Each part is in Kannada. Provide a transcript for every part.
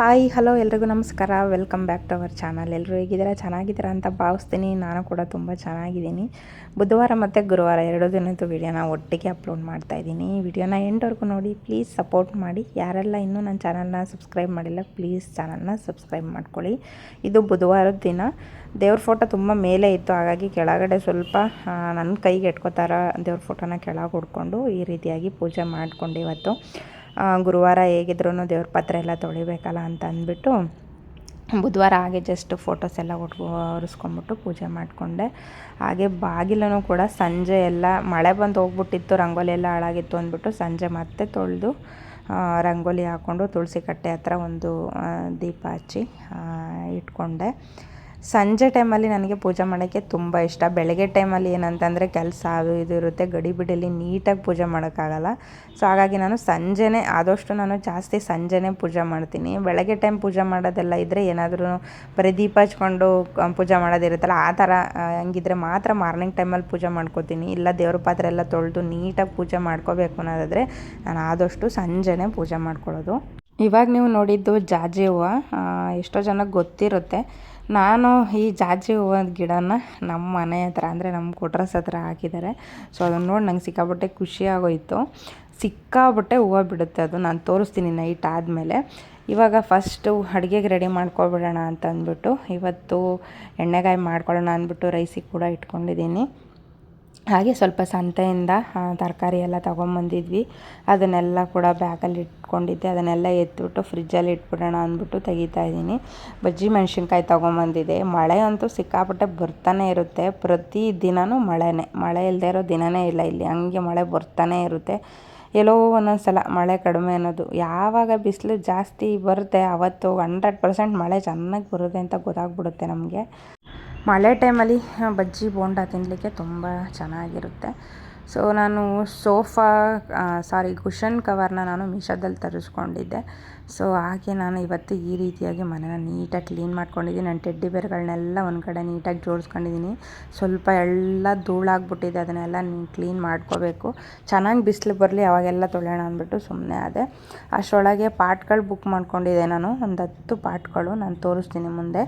ಹಾಯ್, ಹಲೋ ಎಲ್ರಿಗೂ ನಮಸ್ಕಾರ. Welcome back to our channel ಎಲ್ಲರೂ ಹೇಗಿದ್ದೀರಾ? ಚೆನ್ನಾಗಿದ್ದೀರಾ ಅಂತ ಭಾವಿಸ್ತೀನಿ. ನಾನು ಕೂಡ ತುಂಬ ಚೆನ್ನಾಗಿದ್ದೀನಿ. ಬುಧವಾರ ಮತ್ತು ಗುರುವಾರ ಎರಡು ದಿನದ್ದು ವೀಡಿಯೋನ ಒಟ್ಟಿಗೆ ಅಪ್ಲೋಡ್ ಮಾಡ್ತಾ ಇದ್ದೀನಿ. ವಿಡಿಯೋನ ಎಂಟವರೆಗೂ ನೋಡಿ ಪ್ಲೀಸ್ ಸಪೋರ್ಟ್ ಮಾಡಿ. ಯಾರೆಲ್ಲ ಇನ್ನೂ ನನ್ನ ಚಾನಲ್ನ ಸಬ್ಸ್ಕ್ರೈಬ್ ಮಾಡಿಲ್ಲ ಪ್ಲೀಸ್ ಚಾನಲ್ನ ಸಬ್ಸ್ಕ್ರೈಬ್ ಮಾಡ್ಕೊಳ್ಳಿ. ಇದು ಬುಧವಾರದ ದಿನ. ದೇವ್ರ ಫೋಟೋ ತುಂಬ ಮೇಲೆ ಇತ್ತು. ಹಾಗಾಗಿ ಕೆಳಗಡೆ ಸ್ವಲ್ಪ ನನ್ನ ಕೈಗೆ ಎಟ್ಕೋತಾರ ದೇವ್ರ ಫೋಟೋನ ಕೆಳಗೆ ಹೊಡ್ಕೊಂಡು ಈ ರೀತಿಯಾಗಿ ಪೂಜೆ ಮಾಡಿಕೊಂಡು ಇವತ್ತು. ಗುರುವಾರ ಹೇಗಿದ್ರೂ ದೇವ್ರ ಪತ್ರ ಎಲ್ಲ ತೊಳಿಬೇಕಲ್ಲ ಅಂತ ಅಂದ್ಬಿಟ್ಟು ಬುಧವಾರ ಹಾಗೆ ಜಸ್ಟ್ ಫೋಟೋಸ್ ಎಲ್ಲ ಒಟ್ಟು ಒರೆಸ್ಕೊಂಬಿಟ್ಟು ಪೂಜೆ ಮಾಡಿಕೊಂಡೆ. ಹಾಗೆ ಬಾಗಿಲೂ ಕೂಡ ಸಂಜೆ ಎಲ್ಲ, ಮಳೆ ಬಂದು ಹೋಗ್ಬಿಟ್ಟಿತ್ತು, ರಂಗೋಲಿ ಎಲ್ಲ ಹಾಳಾಗಿತ್ತು ಅಂದ್ಬಿಟ್ಟು ಸಂಜೆ ಮತ್ತೆ ತೊಳೆದು ರಂಗೋಲಿ ಹಾಕ್ಕೊಂಡು ತುಳಸಿ ಕಟ್ಟೆ ಹತ್ರ ಒಂದು ದೀಪ ಹಚ್ಚಿ ಇಟ್ಕೊಂಡೆ. ಸಂಜೆ ಟೈಮಲ್ಲಿ ನನಗೆ ಪೂಜೆ ಮಾಡೋಕ್ಕೆ ತುಂಬ ಇಷ್ಟ. ಬೆಳಗ್ಗೆ ಟೈಮಲ್ಲಿ ಏನಂತಂದರೆ ಕೆಲಸ ಅದು ಇದು ಇರುತ್ತೆ, ಗಡಿ ಬಿಡಲಿ, ನೀಟಾಗಿ ಪೂಜೆ ಮಾಡೋಕ್ಕಾಗಲ್ಲ. ಸೊ, ಹಾಗಾಗಿ ನಾನು ಸಂಜೆನೇ, ಆದಷ್ಟು ನಾನು ಜಾಸ್ತಿ ಸಂಜೆನೇ ಪೂಜೆ ಮಾಡ್ತೀನಿ. ಬೆಳಗ್ಗೆ ಟೈಮ್ ಪೂಜೆ ಮಾಡೋದೆಲ್ಲ ಇದ್ದರೆ ಏನಾದರೂ ಬರೀ ದೀಪ ಹಚ್ಕೊಂಡು ಪೂಜೆ ಮಾಡೋದಿರುತ್ತಲ್ಲ ಆ ಥರ ಹಂಗಿದ್ರೆ ಮಾತ್ರ ಮಾರ್ನಿಂಗ್ ಟೈಮಲ್ಲಿ ಪೂಜೆ ಮಾಡ್ಕೋತೀನಿ. ಇಲ್ಲ ದೇವ್ರ ಪಾತ್ರೆ ಎಲ್ಲ ತೊಳೆದು ನೀಟಾಗಿ ಪೂಜೆ ಮಾಡ್ಕೋಬೇಕು ಅನ್ನೋದಾದರೆ ನಾನು ಆದಷ್ಟು ಸಂಜೆನೇ ಪೂಜೆ ಮಾಡ್ಕೊಳ್ಳೋದು. ಇವಾಗ ನೀವು ನೋಡಿದ್ದು ಜಾಜಿ ಹೂವು ಎಷ್ಟೋ ಜನಕ್ಕೆ ಗೊತ್ತಿರುತ್ತೆ. ನಾನು ಈ ಜಾಜಿ ಹೂವದ ಗಿಡನ ನಮ್ಮ ಮನೆ ಹತ್ರ, ಅಂದರೆ ನಮ್ಮ ಕೊಟ್ರಸ್ ಹತ್ರ ಹಾಕಿದ್ದಾರೆ. ಸೊ ಅದನ್ನು ನೋಡಿ ನಂಗೆ ಸಿಕ್ಕಾಪಟ್ಟೆ ಖುಷಿ ಆಗೋಯಿತು. ಸಿಕ್ಕಾಪಟ್ಟೆ ಹೂವು ಬಿಡುತ್ತೆ ಅದು. ನಾನು ತೋರಿಸ್ತೀನಿ ನೈಟ್ ಆದಮೇಲೆ. ಇವಾಗ ಫಸ್ಟು ಅಡುಗೆಗೆ ರೆಡಿ ಮಾಡ್ಕೊಬಿಡೋಣ ಅಂತ ಅಂದ್ಬಿಟ್ಟು, ಇವತ್ತು ಎಣ್ಣೆಗಾಯಿ ಮಾಡ್ಕೊಳ್ಳೋಣ ಅಂದ್ಬಿಟ್ಟು ರೈಸಿಗೆ ಕೂಡ ಇಟ್ಕೊಂಡಿದ್ದೀನಿ. ಹಾಗೆ ಸ್ವಲ್ಪ ಸಂತೆಯಿಂದ ತರಕಾರಿ ಎಲ್ಲ ತೊಗೊಂಬಂದಿದ್ವಿ. ಅದನ್ನೆಲ್ಲ ಕೂಡ ಬ್ಯಾಗಲ್ಲಿ ಇಟ್ಕೊಂಡಿದ್ದೆ, ಅದನ್ನೆಲ್ಲ ಎತ್ಬಿಟ್ಟು ಫ್ರಿಜ್ಜಲ್ಲಿ ಇಟ್ಬಿಡೋಣ ಅಂದ್ಬಿಟ್ಟು ತೆಗಿತಾ ಇದ್ದೀನಿ. ಬಜ್ಜಿ ಮೆಣಸಿನ್ಕಾಯಿ ತೊಗೊಂಬಂದಿದೆ. ಮಳೆ ಅಂತೂ ಸಿಕ್ಕಾಪಟ್ಟೆ ಬರ್ತಾನೆ ಇರುತ್ತೆ. ಪ್ರತಿ ದಿನವೂ ಮಳೆನೇ. ಮಳೆ ಇಲ್ಲದೆ ಇರೋ ದಿನವೇ ಇಲ್ಲ ಇಲ್ಲಿ. ಹಂಗೆ ಮಳೆ ಬರ್ತಾನೆ ಇರುತ್ತೆ. ಎಲ್ಲೋ ಒಂದೊಂದು ಸಲ ಮಳೆ ಕಡಿಮೆ ಅನ್ನೋದು. ಯಾವಾಗ ಬಿಸಿಲು ಜಾಸ್ತಿ ಬರುತ್ತೆ, ಅವತ್ತು ಹಂಡ್ರೆಡ್ ಪರ್ಸೆಂಟ್ ಮಳೆ ಚೆನ್ನಾಗಿ ಬರುತ್ತೆ ಅಂತ ಗೊತ್ತಾಗ್ಬಿಡುತ್ತೆ ನಮಗೆ. ಮಳೆ ಟೈಮಲ್ಲಿ ಬಜ್ಜಿ ಬೋಂಡ ತಿನ್ನಲಿಕ್ಕೆ ತುಂಬ ಚೆನ್ನಾಗಿರುತ್ತೆ. ಸೊ ನಾನು ಸೋಫಾ ಸಾರಿ ಕುಷನ್ ಕವರ್ನ ನಾನು ಮೀಶೋದಲ್ಲಿ ತರಿಸ್ಕೊಂಡಿದ್ದೆ. ಸೊ ಹಾಗೆ ನಾನು ಇವತ್ತು ಈ ರೀತಿಯಾಗಿ ಮನೇನ ನೀಟಾಗಿ ಕ್ಲೀನ್ ಮಾಡ್ಕೊಂಡಿದ್ದೀನಿ. ನನ್ನ ಟೆಡ್ಡಿ ಬೇರ್ಗಳನ್ನೆಲ್ಲ ಒಂದು ಕಡೆ ನೀಟಾಗಿ ಜೋಡಿಸ್ಕೊಂಡಿದ್ದೀನಿ. ಸ್ವಲ್ಪ ಎಲ್ಲ ಧೂಳಾಗ್ಬಿಟ್ಟಿದೆ. ಅದನ್ನೆಲ್ಲ ಕ್ಲೀನ್ ಮಾಡ್ಕೋಬೇಕು. ಚೆನ್ನಾಗಿ ಬಿಸಿಲು ಬರಲಿ, ಅವಾಗೆಲ್ಲ ತೊಳೆಯೋಣ ಅಂದ್ಬಿಟ್ಟು ಸುಮ್ಮನೆ ಅದೇ ಅಷ್ಟರೊಳಗೆ ಪಾಟ್ಗಳು ಬುಕ್ ಮಾಡ್ಕೊಂಡಿದ್ದೆ ನಾನು. ಒಂದು ಹತ್ತು ಪಾಟ್ಗಳು ನಾನು ತೋರಿಸ್ತೀನಿ ಮುಂದೆ.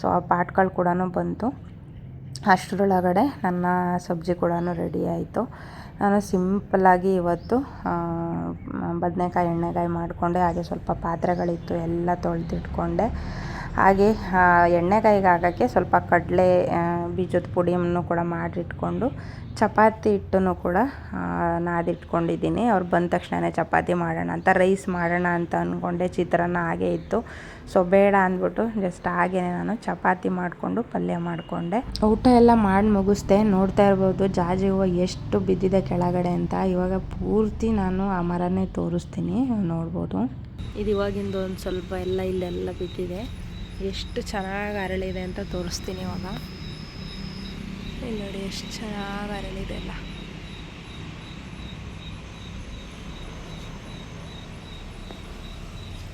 ಸೊ ಆ ಪಾಟ್ಗಳು ಕೂಡ ಬಂತು. ಅಷ್ಟರೊಳಗಡೆ ನನ್ನ ಸಬ್ಜಿ ಕೂಡ ರೆಡಿ ಆಯಿತು. ನಾನು ಸಿಂಪಲ್ಲಾಗಿ ಇವತ್ತು ಬದನೆಕಾಯಿ ಎಣ್ಣೆಗಾಯಿ ಮಾಡಿಕೊಂಡೆ. ಹಾಗೆ ಸ್ವಲ್ಪ ಪಾತ್ರೆಗಳಿತ್ತು, ಎಲ್ಲ ತೊಳೆದಿಟ್ಕೊಂಡೆ. ಹಾಗೆ ಎಣ್ಣೆಗಾಯಿಗೆ ಹಾಕೋಕ್ಕೆ ಸ್ವಲ್ಪ ಕಡಲೆ ಬೀಜದ ಪುಡಿಯನ್ನು ಕೂಡ ಮಾಡಿಟ್ಕೊಂಡು, ಚಪಾತಿ ಹಿಟ್ಟನ್ನು ಕೂಡ ನಾದಿಟ್ಕೊಂಡಿದ್ದೀನಿ. ಅವ್ರು ಬಂದ ತಕ್ಷಣವೇ ಚಪಾತಿ ಮಾಡೋಣ ಅಂತ, ರೈಸ್ ಮಾಡೋಣ ಅಂತ ಅಂದ್ಕೊಂಡೆ ಚಿತ್ರಾನ್ನ ಹಾಗೆ ಇತ್ತು. ಸೊ ಬೇಡ ಅಂದ್ಬಿಟ್ಟು ಜಸ್ಟ್ ಹಾಗೇ ನಾನು ಚಪಾತಿ ಮಾಡಿಕೊಂಡು ಪಲ್ಯ ಮಾಡಿಕೊಂಡೆ. ಊಟ ಎಲ್ಲ ಮಾಡಿ ಮುಗಿಸ್ದೆ. ನೋಡ್ತಾ ಇರ್ಬೋದು, ಜಾಜಿ ಹೂವು ಎಷ್ಟು ಬಿದ್ದಿದೆ ಕೆಳಗಡೆ ಅಂತ. ಇವಾಗ ಪೂರ್ತಿ ನಾನು ಆ ಮರನೇ ತೋರಿಸ್ತೀನಿ. ನೋಡ್ಬೋದು. ಇದು ಇವಾಗಿಂದ ಒಂದು ಸ್ವಲ್ಪ ಎಲ್ಲ ಇಲ್ಲೆಲ್ಲ ಬಿದ್ದಿದೆ. ಎಷ್ಟು ಚೆನ್ನಾಗಿ ಅರಳಿದೆ ಅಂತ ತೋರಿಸ್ತೀನಿ ಇವಾಗ. ಇಲ್ಲಿ ನೋಡಿ ಎಷ್ಟು ಚೆನ್ನಾಗಿ ಅರಳಿದೆ ಅಲ್ಲ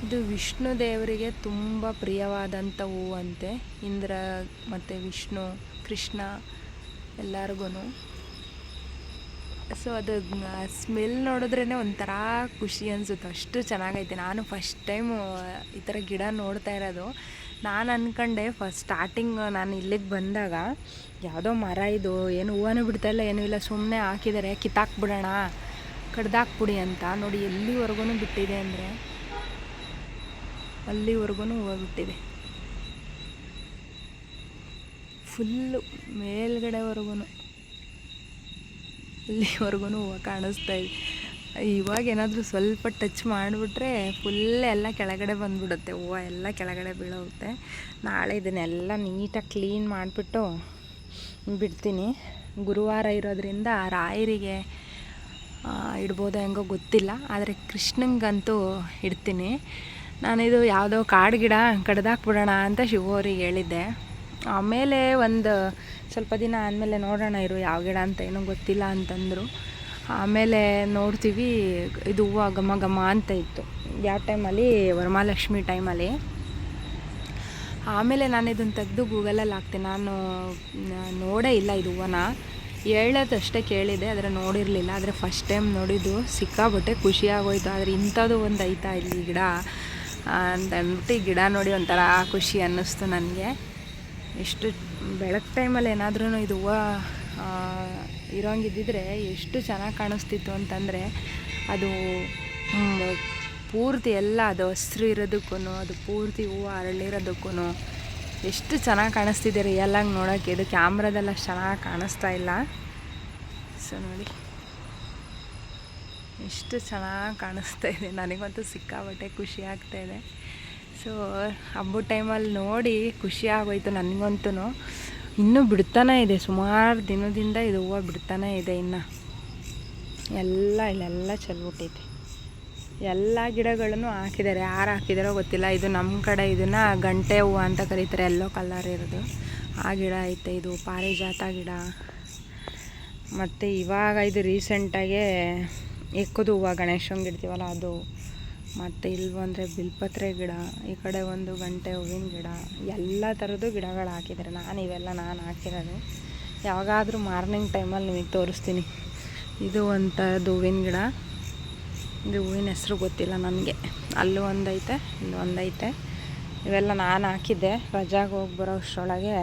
ಇದು ವಿಷ್ಣು ದೇವರಿಗೆ ತುಂಬ ಪ್ರಿಯವಾದಂಥ ಹೂವಂತೆ. ಇಂದ್ರ ಮತ್ತು ವಿಷ್ಣು, ಕೃಷ್ಣ ಎಲ್ಲರಿಗೂ ಸೊ ಅದು ಸ್ಮೆಲ್ ನೋಡಿದ್ರೇ ಒಂಥರ ಖುಷಿ ಅನಿಸುತ್ತೆ. ಅಷ್ಟು ಚೆನ್ನಾಗೈತೆ. ನಾನು ಫಸ್ಟ್ ಟೈಮು ಈ ಥರ ಗಿಡ ನೋಡ್ತಾ ಇರೋದು. ನಾನು ಅಂದ್ಕೊಂಡೆ ಫಸ್ಟ್ ಸ್ಟಾರ್ಟಿಂಗ್ ನಾನು ಇಲ್ಲಿಗೆ ಬಂದಾಗ ಯಾವುದೋ ಮರ ಇದು, ಏನು ಹೂವನೂ ಬಿಡ್ತಾಯಿಲ್ಲ ಏನೂ ಇಲ್ಲ ಸುಮ್ಮನೆ ಹಾಕಿದ್ದಾರೆ ಕಿತ್ತಾಕ್ಬಿಡೋಣ, ಕಡ್ದಾಕ್ಬಿಡಿ ಅಂತ. ನೋಡಿ ಎಲ್ಲಿವರೆಗೂ ಬಿಟ್ಟಿದೆ ಅಂದರೆ ಅಲ್ಲಿವರೆಗೂ ಹೂವು ಬಿಟ್ಟಿದೆ. ಫುಲ್ಲು ಮೇಲ್ಗಡೆವರೆಗೂ ಅಲ್ಲಿವರೆಗೂ ಹೂವು ಕಾಣಿಸ್ತಾ ಇದೆ. ಇವಾಗ ಏನಾದರೂ ಸ್ವಲ್ಪ ಟಚ್ ಮಾಡಿಬಿಟ್ರೆ ಫುಲ್ ಎಲ್ಲ ಕೆಳಗಡೆ ಬಂದುಬಿಡುತ್ತೆ. ಹೂವು ಎಲ್ಲ ಕೆಳಗಡೆ ಬೀಳೋಗುತ್ತೆ. ನಾಳೆ ಇದನ್ನೆಲ್ಲ ನೀಟಾಗಿ ಕ್ಲೀನ್ ಮಾಡಿಬಿಟ್ಟು ಬಿಡ್ತೀನಿ. ಗುರುವಾರ ಇರೋದ್ರಿಂದ ರಾಯರಿಗೆ ಇಡ್ಬೋದು ಹೆಂಗೋ ಗೊತ್ತಿಲ್ಲ, ಆದರೆ ಕೃಷ್ಣಂಗಂತೂ ಇಡ್ತೀನಿ. ನಾನಿದು ಯಾವುದೋ ಕಾಡು ಗಿಡ ಕಡ್ದಾಕ್ಬಿಡೋಣ ಅಂತ ಶಿವೋರಿಗೆ ಹೇಳಿದ್ದೆ. ಆಮೇಲೆ ಒಂದು ಸ್ವಲ್ಪ ದಿನ ಆದಮೇಲೆ ನೋಡೋಣ ಇರು ಯಾವ ಗಿಡ ಅಂತ, ಏನೂ ಗೊತ್ತಿಲ್ಲ ಅಂತಂದರು. ಆಮೇಲೆ ನೋಡ್ತೀವಿ, ಇದು ಹೂವು ಘಮ ಘಮ ಅಂತ ಇತ್ತು. ಯಾವ ಟೈಮಲ್ಲಿ? ವರಮಹಾಲಕ್ಷ್ಮಿ ಟೈಮಲ್ಲಿ. ಆಮೇಲೆ ನಾನು ಇದನ್ನು ತೆಗೆದು ಗೂಗಲಲ್ಲಿ ಹಾಕ್ತೆ. ನಾನು ನೋಡೇ ಇಲ್ಲ ಇದು ಹೂವನ. ಹೇಳೋದಷ್ಟೇ ಕೇಳಿದೆ, ಆದರೆ ನೋಡಿರಲಿಲ್ಲ. ಆದರೆ ಫಸ್ಟ್ ಟೈಮ್ ನೋಡಿದ್ದು ಸಿಕ್ಕಾಬಟ್ಟೆ ಖುಷಿಯಾಗೋಯ್ತು. ಆದರೆ ಇಂಥದ್ದು ಒಂದು ಐತಾ ಇಲ್ಲಿ ಗಿಡ? ಅಂತ ಅಂದ್ಬಿಟ್ಟು ಈ ಗಿಡ ನೋಡಿ ಒಂಥರ ಖುಷಿ ಅನ್ನಿಸ್ತು ನನಗೆ. ಎಷ್ಟು ಬೆಳಗ್ಗೆ ಟೈಮಲ್ಲಿ ಏನಾದ್ರೂ ಇದು ಹೂವು ಇರೋಂಗಿದ್ದಿದ್ರೆ ಎಷ್ಟು ಚೆನ್ನಾಗಿ ಕಾಣಿಸ್ತಿತ್ತು ಅಂತಂದರೆ ಅದು ಪೂರ್ತಿ ಎಲ್ಲ, ಅದು ಹಸಿರು ಇರೋದಕ್ಕೂ ಅದು ಪೂರ್ತಿ ಹೂವು ಅರಳಿರೋದಕ್ಕೂ ಎಷ್ಟು ಚೆನ್ನಾಗಿ ಕಾಣಿಸ್ತಿದೆ ರಿಯಲಾಗಿ ನೋಡೋಕ್ಕೆ ಇದು ಕ್ಯಾಮ್ರಾದಲ್ಲಿ ಅಷ್ಟು ಚೆನ್ನಾಗಿ ಕಾಣಿಸ್ತಾ ಇಲ್ಲ. ಸೊ ನೋಡಿ. ಎಷ್ಟು ಚೆನ್ನಾಗಿ ಕಾಣಿಸ್ತಾ ಇದೆ. ನನಗಂತೂ ಸಿಕ್ಕಾಬಟ್ಟೆ ಖುಷಿ ಆಗ್ತಾ ಇದೆ. ಸೊ ಹಬ್ಬದ ಟೈಮಲ್ಲಿ ನೋಡಿ ಖುಷಿ ಆಗೋಯ್ತು ನನಗಂತೂ ಇನ್ನೂ ಬಿಡ್ತಾನೆ ಇದೆ. ಸುಮಾರು ದಿನದಿಂದ ಇದು ಹೂವು ಬಿಡ್ತಾನೆ ಇದೆ ಇನ್ನು. ಎಲ್ಲ ಇಲ್ಲೆಲ್ಲ ಚೆಲ್ಬಿಟ್ಟೈತೆ. ಎಲ್ಲ ಗಿಡಗಳನ್ನು ಹಾಕಿದ್ದಾರೆ. ಯಾರು ಹಾಕಿದಾರೋ ಗೊತ್ತಿಲ್ಲ. ಇದು ನಮ್ಮ ಕಡೆ ಇದನ್ನು ಗಂಟೆ ಹೂವು ಅಂತ ಕರೀತಾರೆ. ಎಲ್ಲೋ ಕಲರ್ ಇರೋದು. ಆ ಗಿಡ ಐತೆ. ಇದು ಪಾರಿಜಾತ ಗಿಡ. ಮತ್ತು ಇವಾಗ ಇದು ರೀಸೆಂಟಾಗೆ ಎಕ್ಕದು ಹೂವು ಗಣೇಶಂಗೆ ಇಡ್ತೀವಲ್ಲ ಅದು. ಮತ್ತು ಇಲ್ಲಿ ಬಂದರೆ ಬಿಲ್ಪತ್ರೆ ಗಿಡ, ಈ ಕಡೆ ಒಂದು ಗಂಟೆ ಹೂವಿನ ಗಿಡ, ಎಲ್ಲ ಥರದ್ದು ಗಿಡಗಳು ಹಾಕಿದ್ದಾರೆ ನಾನು ಇವೆಲ್ಲ ನಾನು ಹಾಕಿರೋದು. ಯಾವಾಗಾದರೂ ಮಾರ್ನಿಂಗ್ ಟೈಮಲ್ಲಿ ನಿಮಗೆ ತೋರಿಸ್ತೀನಿ. ಇದು ಒಂಥರದ್ದು ಹೂವಿನ ಗಿಡ. ಇದು ಹೂವಿನ ಹೆಸರು ಗೊತ್ತಿಲ್ಲ ನನಗೆ. ಅಲ್ಲೂ ಒಂದೈತೆ, ಇಲ್ಲೂ ಒಂದೈತೆ. ಇವೆಲ್ಲ ನಾನು ಹಾಕಿದ್ದೆ. ರಜಾಗೆ ಹೋಗಿ ಬರೋ ಅಷ್ಟರೊಳಗೆ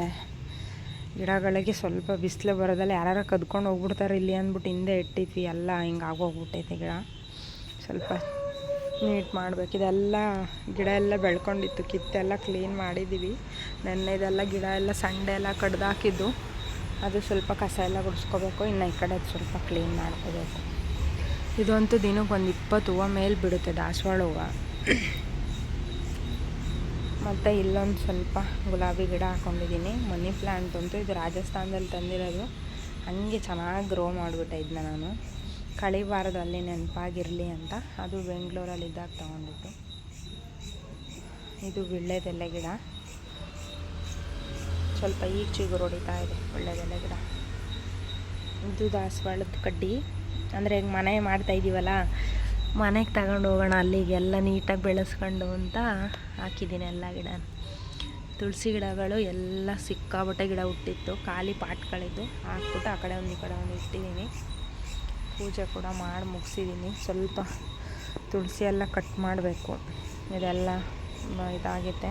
ಗಿಡಗಳಿಗೆ ಸ್ವಲ್ಪ ಬಿಸಿಲು ಬರೋದಲ್ಲ ಯಾರು ಕದ್ಕೊಂಡು ಹೋಗ್ಬಿಡ್ತಾರೆ ಇಲ್ಲಿ ಅಂದ್ಬಿಟ್ಟು ಹಿಂದೆ ಇಟ್ಟಿದ್ವಿ, ಎಲ್ಲ ಹಿಂಗೆ ಆಗೋಗ್ಬಿಟ್ಟೈತೆ ಗಿಡ. ಸ್ವಲ್ಪ ನೀಟ್ ಮಾಡಬೇಕು. ಇದೆಲ್ಲ ಗಿಡ ಎಲ್ಲ ಬೆಳ್ಕೊಂಡಿತ್ತು. ಕಿತ್ತೆಲ್ಲ ಕ್ಲೀನ್ ಮಾಡಿದ್ದೀವಿ ನೆನ್ನೆದೆಲ್ಲ ಗಿಡ ಎಲ್ಲ ಸಂಡೆ ಎಲ್ಲ ಕಡ್ದಾಕಿದ್ದು. ಅದು ಸ್ವಲ್ಪ ಕಸ ಎಲ್ಲ ಗುಡಿಸ್ಕೋಬೇಕು. ಇನ್ನು ಈ ಕಡೆ ಸ್ವಲ್ಪ ಕ್ಲೀನ್ ಮಾಡ್ಕೋಬೇಕು. ಇದಂತೂ ದಿನಕ್ಕೆ ಒಂದು ಇಪ್ಪತ್ತು ಹೂವು ಮೇಲೆ ಬಿಡುತ್ತೆ ದಾಸವಾಳ ಹೂವು. ಮತ್ತು ಇಲ್ಲೊಂದು ಸ್ವಲ್ಪ ಗುಲಾಬಿ ಗಿಡ ಹಾಕೊಂಡಿದ್ದೀನಿ. ಮನಿ ಪ್ಲ್ಯಾಂಟ್ ಅಂತೂ ಇದು ರಾಜಸ್ಥಾನದಲ್ಲಿ ತಂದಿರೋದು. ಹಂಗೆ ಚೆನ್ನಾಗಿ ಗ್ರೋ ಮಾಡಿಬಿಟ್ಟೆ ಇದನ್ನ ನಾನು. ಕಳಿಬಾರದು ಅಲ್ಲಿ ನೆನಪಾಗಿರಲಿ ಅಂತ ಅದು ಬೆಂಗಳೂರಲ್ಲಿ ಇದ್ದಾಗ ತೊಗೊಂಡಿದ್ದು. ಇದು ವಿಳ್ಳೆದೆಲೆ ಗಿಡ. ಸ್ವಲ್ಪ ಈ ಚಿಗುರು ಹೊಡಿತಾ ಇದೆ ವೀಳ್ಯದೆಲೆ ಗಿಡ. ಇದು ದಾಸವಾಳದ ಕಡ್ಡಿ. ಅಂದರೆ ಈಗ ಮನೆ ಮಾಡ್ತಾ ಇದ್ದೀವಲ್ಲ ಮನೆಗೆ ತಗೊಂಡು ಹೋಗೋಣ, ಅಲ್ಲಿಗೆಲ್ಲ ನೀಟಾಗಿ ಬೆಳೆಸ್ಕೊಂಡು ಅಂತ ಹಾಕಿದ್ದೀನಿ ಎಲ್ಲ ಗಿಡ ತುಳಸಿ ಗಿಡಗಳು ಎಲ್ಲ ಸಿಕ್ಕಾಪಟ್ಟೆ ಗಿಡ ಹುಟ್ಟಿತ್ತು, ಖಾಲಿ ಪಾಟ್ಗಳಿದ್ದು. ಹಾಕ್ಬಿಟ್ಟು ಆ ಕಡೆ ಒಂದು ಈ ಕಡೆ ಒಂದು ಇಟ್ಟಿದ್ದೀನಿ ಪೂಜೆ ಕೂಡ ಮಾಡಿ ಮುಗಿಸಿದ್ದೀನಿ. ಸ್ವಲ್ಪ ತುಳಸಿ ಎಲ್ಲ ಕಟ್ ಮಾಡಬೇಕು. ಇದೆಲ್ಲ ಇದಾಗಿದೆ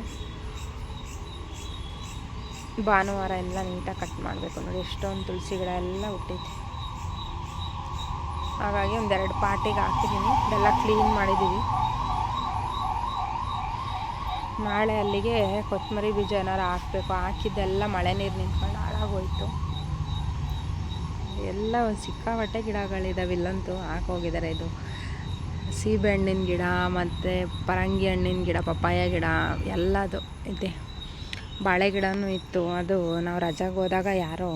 ಭಾನುವಾರ ಎಲ್ಲ ನೀಟಾಗಿ ಕಟ್ ಮಾಡಬೇಕು. ನೋಡಿ, ಎಷ್ಟೊಂದು ತುಳಸಿ ಗಿಡ ಎಲ್ಲ ಹುಟ್ಟೈತೆ. ಹಾಗಾಗಿ ಒಂದೆರಡು ಪಾಟಿಗೆ ಹಾಕಿದ್ದೀನಿ. ಇದೆಲ್ಲ ಕ್ಲೀನ್ ಮಾಡಿದ್ದೀವಿ. ನಾಳೆ ಅಲ್ಲಿಗೆ ಕೊತ್ತಂಬರಿ ಬೀಜ ಏನಾರು ಹಾಕಬೇಕು. ಹಾಕಿದ್ದೆಲ್ಲ ಮಳೆ ನೀರು ನಿಂತ್ಕೊಂಡು ಹಾಳಾಗೋಯ್ತು. ಎಲ್ಲ ಒಂದು ಸಿಕ್ಕಾಪಟ್ಟೆ ಗಿಡಗಳಿದ್ದಾವೆ ಇಲ್ಲಂತೂ ಹಾಕೋಗಿದ್ದಾರೆ ಇದು. ಸೀಬೆ ಹಣ್ಣಿನ ಗಿಡ, ಮತ್ತು ಪರಂಗಿ ಹಣ್ಣಿನ ಗಿಡ, ಪಪ್ಪಾಯ ಗಿಡ, ಎಲ್ಲದು ಇದೆ. ಬಾಳೆ ಗಿಡನೂ ಇತ್ತು. ಅದು ನಾವು ರಜಾಗೆ ಹೋದಾಗ ಯಾರೋ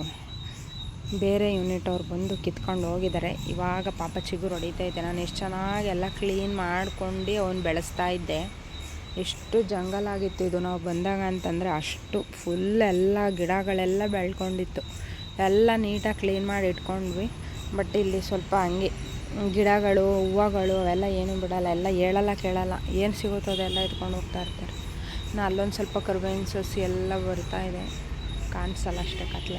ಬೇರೆ ಯೂನಿಟ್ ಅವ್ರು ಬಂದು ಕಿತ್ಕೊಂಡು ಹೋಗಿದ್ದಾರೆ ಇವಾಗ ಪಾಪ ಚಿಗುರು ಹೊಡಿತಾ ಇದ್ದೆ ನಾನು ಎಷ್ಟು ಚೆನ್ನಾಗಿ ಎಲ್ಲ ಕ್ಲೀನ್ ಮಾಡ್ಕೊಂಡು ಅವ್ನು ಬೆಳೆಸ್ತಾ ಇದ್ದೆ. ಎಷ್ಟು ಜಂಗಲ್ ಆಗಿತ್ತು ಇದು. ನಾವು ಬಂದಾಗ ಅಂತಂದರೆ ಅಷ್ಟು ಫುಲ್ ಎಲ್ಲ ಗಿಡಗಳೆಲ್ಲ ಬೆಳ್ಕೊಂಡಿತ್ತು. ಎಲ್ಲ ನೀಟಾಗಿ ಕ್ಲೀನ್ ಮಾಡಿ ಇಟ್ಕೊಂಡ್ವಿ. ಬಟ್ ಇಲ್ಲಿ ಸ್ವಲ್ಪ ಹಂಗೆ ಗಿಡಗಳು, ಹೂವುಗಳು ಅವೆಲ್ಲ ಏನೂ ಬಿಡಲ್ಲ. ಎಲ್ಲ ಹೇಳಲ್ಲ ಕೇಳಲ್ಲ. ಏನು ಸಿಗುತ್ತೋ ಅದೆಲ್ಲ ಎತ್ಕೊಂಡು ಹೋಗ್ತಾ ಇರ್ತಾರೆ. ನಾನು ಅಲ್ಲೊಂದು ಸ್ವಲ್ಪ ಕರ್ಬೇವಿನ ಸಸಿ ಎಲ್ಲ ಬರ್ತಾ ಇದೆ. ಕಾಣಿಸಲ್ಲ ಅಷ್ಟೇ ಕತ್ಲೆ.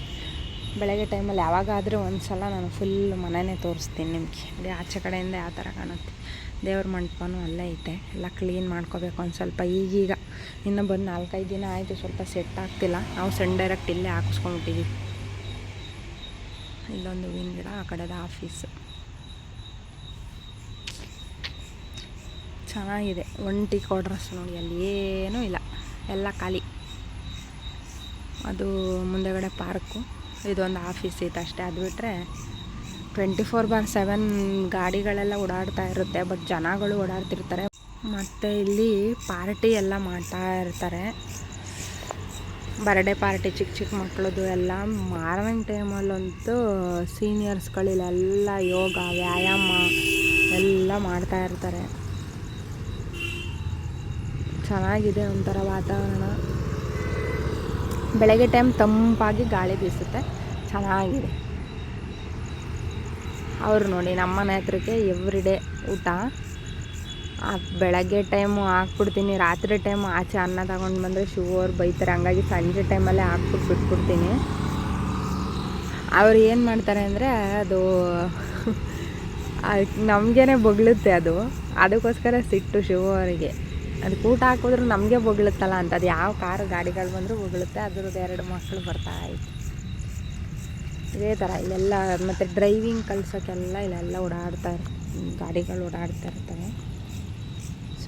ಬೆಳಗ್ಗೆ ಟೈಮಲ್ಲಿ ಯಾವಾಗಾದರೂ ಒಂದು ಸಲ ನಾನು ಫುಲ್ ಮನೆಯೇ ತೋರಿಸ್ತೀನಿ ನಿಮಗೆ. ಅದೇ ಆಚೆ ಕಡೆಯಿಂದ ಯಾವ ಥರ ಕಾಣುತ್ತೆ. ದೇವ್ರ ಮಂಟಪನೂ ಅಲ್ಲೇ ಐತೆ. ಎಲ್ಲ ಕ್ಲೀನ್ ಮಾಡ್ಕೋಬೇಕು ಒಂದು ಸ್ವಲ್ಪ. ಈಗೀಗ ಇನ್ನು ಬಂದು ನಾಲ್ಕೈದು ದಿನ ಆಯಿತು. ಸ್ವಲ್ಪ ಸೆಟ್ ಆಗ್ತಿಲ್ಲ. ನಾವು ಸಣ್ಣ ಡೈರೆಕ್ಟ್ ಇಲ್ಲೇ ಹಾಕಿಸ್ಕೊಂಬಿಟ್ಟಿದ್ದೀವಿ ಇಲ್ಲೊಂದು ಹೂವಿನ ಗಿಡ ಆ ಕಡೆದ ಆಫೀಸು ಚೆನ್ನಾಗಿದೆ. ಒಂಟಿ ಕ್ವಾರ್ಟರ್ಸ್ ನೋಡಿ, ಅಲ್ಲಿ ಏನೂ ಇಲ್ಲ. ಎಲ್ಲ ಖಾಲಿ. ಅದು ಮುಂದೆಗಡೆ ಪಾರ್ಕು ಇದೊಂದು ಆಫೀಸ್ ಇತ್ತು ಅಷ್ಟೇ. ಅದು ಬಿಟ್ಟರೆ ಟ್ವೆಂಟಿ ಫೋರ್ ಬಾರ್ ಸೆವೆನ್ ಗಾಡಿಗಳೆಲ್ಲ ಓಡಾಡ್ತಾ ಇರುತ್ತೆ ಬಟ್ ಜನಗಳು ಓಡಾಡ್ತಿರ್ತಾರೆ. ಮತ್ತು ಇಲ್ಲಿ ಪಾರ್ಟಿ ಎಲ್ಲ ಮಾಡ್ತಾ ಇರ್ತಾರೆ. ಬರ್ಡೇ ಪಾರ್ಟಿ ಚಿಕ್ಕ ಚಿಕ್ಕ ಮಕ್ಕಳದು ಎಲ್ಲ ಮಾರ್ನಿಂಗ್ ಟೈಮಲ್ಲಂತೂ ಸೀನಿಯರ್ಸ್ಗಳಿಲ್ಲೆಲ್ಲ ಯೋಗ, ವ್ಯಾಯಾಮ ಎಲ್ಲ ಮಾಡ್ತಾ ಇರ್ತಾರೆ. ಚೆನ್ನಾಗಿದೆ ಒಂಥರ ವಾತಾವರಣ. ಬೆಳಗ್ಗೆ ಟೈಮ್ ತಂಪಾಗಿ ಗಾಳಿ ಬೀಸುತ್ತೆ, ಚೆನ್ನಾಗಿದೆ. ಅವರು ನೋಡಿ ನಮ್ಮ ಮನೆ ಹತ್ರಕ್ಕೆ ಎವ್ರಿಡೇ ಊಟ. ಬೆಳಗ್ಗೆ ಟೈಮು ಹಾಕ್ಬಿಡ್ತೀನಿ, ರಾತ್ರಿ ಟೈಮು ಆಚೆ ಅನ್ನ ತಗೊಂಡು ಬಂದರೆ ಶುಗರ್ ಅವ್ರು ಬೈತಾರೆ. ಹಂಗಾಗಿ ಸಂಜೆ ಟೈಮಲ್ಲೇ ಹಾಕ್ಬಿಟ್ಟು ಬಿಟ್ಬಿಡ್ತೀನಿ. ಅವ್ರು ಏನು ಮಾಡ್ತಾರೆ ಅಂದರೆ ಅದು ನಮಗೇನೆ ಬೊಗಳುತ್ತೆ ಅದು. ಅದಕ್ಕೋಸ್ಕರ ಸಿಟ್ಟು ಶಿವ ಅವರಿಗೆ. ಅದಕ್ಕೆ ಊಟ ಹಾಕಿದ್ರು ನಮಗೆ ಬೊಗಳುತ್ತಲ್ಲ ಅಂತ. ಅದು ಯಾವ ಕಾರು ಗಾಡಿಗಳು ಬಂದರೂ ಬೊಗಳುತ್ತೆ. ಅದ್ರದ್ದು ಎರಡು ಮಕ್ಕಳು ಬರ್ತಾ ಇತ್ತು ಇದೇ ಥರ ಇಲ್ಲೆಲ್ಲ ಮತ್ತು ಡ್ರೈವಿಂಗ್ ಕಲ್ಸೋಕ್ಕೆಲ್ಲ ಇಲ್ಲೆಲ್ಲ ಓಡಾಡ್ತಾರೆ ಗಾಡಿಗಳು ಓಡಾಡ್ತಾ ಇರ್ತವೆ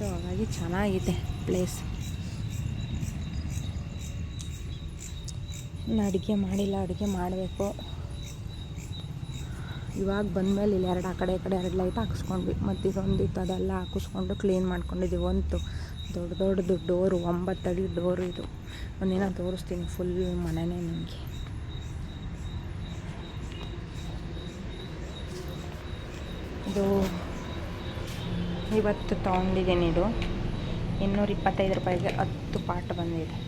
ಸೊ ಹಾಗಾಗಿ ಚೆನ್ನಾಗಿದೆ ಪ್ಲೇಸ್ ಇನ್ನು ಅಡುಗೆ ಮಾಡಿಲ್ಲ, ಅಡುಗೆ ಮಾಡಬೇಕು. ಇವಾಗ ಬಂದಮೇಲೆ ಇಲ್ಲಿ ಎರಡು ಆ ಕಡೆ ಕಡೆ ಎರಡು ಲೈಟ್ ಹಾಕಿಸ್ಕೊಂಡ್ವಿ. ಮತ್ತು ಇದೊಂದಿತ್ತು, ಅದೆಲ್ಲ ಹಾಕಿಸ್ಕೊಂಡು ಕ್ಲೀನ್ ಮಾಡ್ಕೊಂಡಿದ್ದೀವಿ ಒಂದು ದೊಡ್ಡ ದೊಡ್ಡದು ಡೋರು ಅಡಿ ಡೋರು ಇದು. ಒಂದಿನ ತೋರಿಸ್ತೀನಿ ಫುಲ್ ಮನೆನೇ ನಿಮಗೆ. ಇದು ಇವತ್ತು ತೊಗೊಂಡಿದ್ದೀನಿ ಇದು ಇನ್ನೂರ ಇಪ್ಪತ್ತೈದು ರೂಪಾಯಿಗೆ ಹತ್ತು ಪಾಟ್ ಬಂದಿದೆ.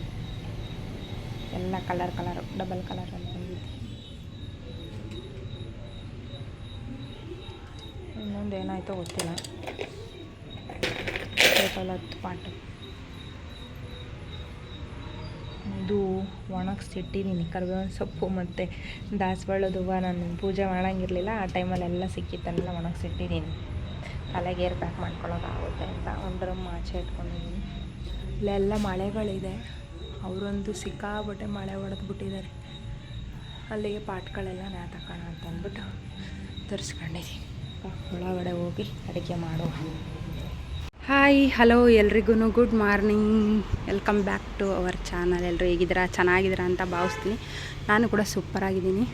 ಎಲ್ಲ ಕಲರ್ ಕಲರ್, ಡಬಲ್ ಕಲರಲ್ಲಿ ಬಂದಿದೆ. ಇನ್ನೊಂದು ಏನಾಯಿತೋ ಗೊತ್ತಿಲ್ಲ. ಟೋಟಲ್ ಹತ್ತು ಪಾಟು. ಇದು ಒಣಗಿಸಿಟ್ಟಿದ್ದೀನಿ. ಕರ್ಬೇವಿನ ಸೊಪ್ಪು ಮತ್ತು ದಾಸವಾಳದ ಹೂವು ನಾನು ಪೂಜೆ ಮಾಡೋಂಗಿರಲಿಲ್ಲ. ಆ ಟೈಮಲ್ಲಿ ಎಲ್ಲ ಸಿಕ್ಕಿತ್ತನ್ನೆಲ್ಲ ಒಣಗಿಸಿಟ್ಟಿದ್ದೀನಿ. ತಲೆಗೆ ಏರ್ ಪ್ಯಾಕ್ ಮಾಡ್ಕೊಳ್ಳೋಕ್ಕಾಗುತ್ತೆ ಅಂತ ಒಂದು ಡ್ರಮ್ ಆಚೆ ಇಟ್ಕೊಂಡಿದ್ದೀನಿ. ಇಲ್ಲೆಲ್ಲ ಮಳೆಗಳಿದೆ. ಅವರೊಂದು ಸಿಕ್ಕಾಬಟ್ಟೆ ಮಳೆ ಹೊಡೆದ್ಬಿಟ್ಟಿದ್ದಾರೆ ಅಲ್ಲಿಗೆ ಪಾಟ್ಗಳೆಲ್ಲ ನೇತಾಕೋಣ ಅಂತ ಅಂದ್ಬಿಟ್ಟು ತರಿಸ್ಕೊಂಡಿದ್ದೀನಿ ಒಳಗಡೆ ಹೋಗಿ ಅಡುಗೆ ಮಾಡುವ. ಹಾಯ್, ಹಲೋ ಎಲ್ರಿಗೂ good morning. Welcome back to our channel. ಎಲ್ಲರೂ ಹೇಗಿದ್ದೀರಾ? ಚೆನ್ನಾಗಿದ್ದೀರಾ ಅಂತ ಭಾವಿಸ್ತೀನಿ. ನಾನು ಕೂಡ ಸೂಪರಾಗಿದ್ದೀನಿ.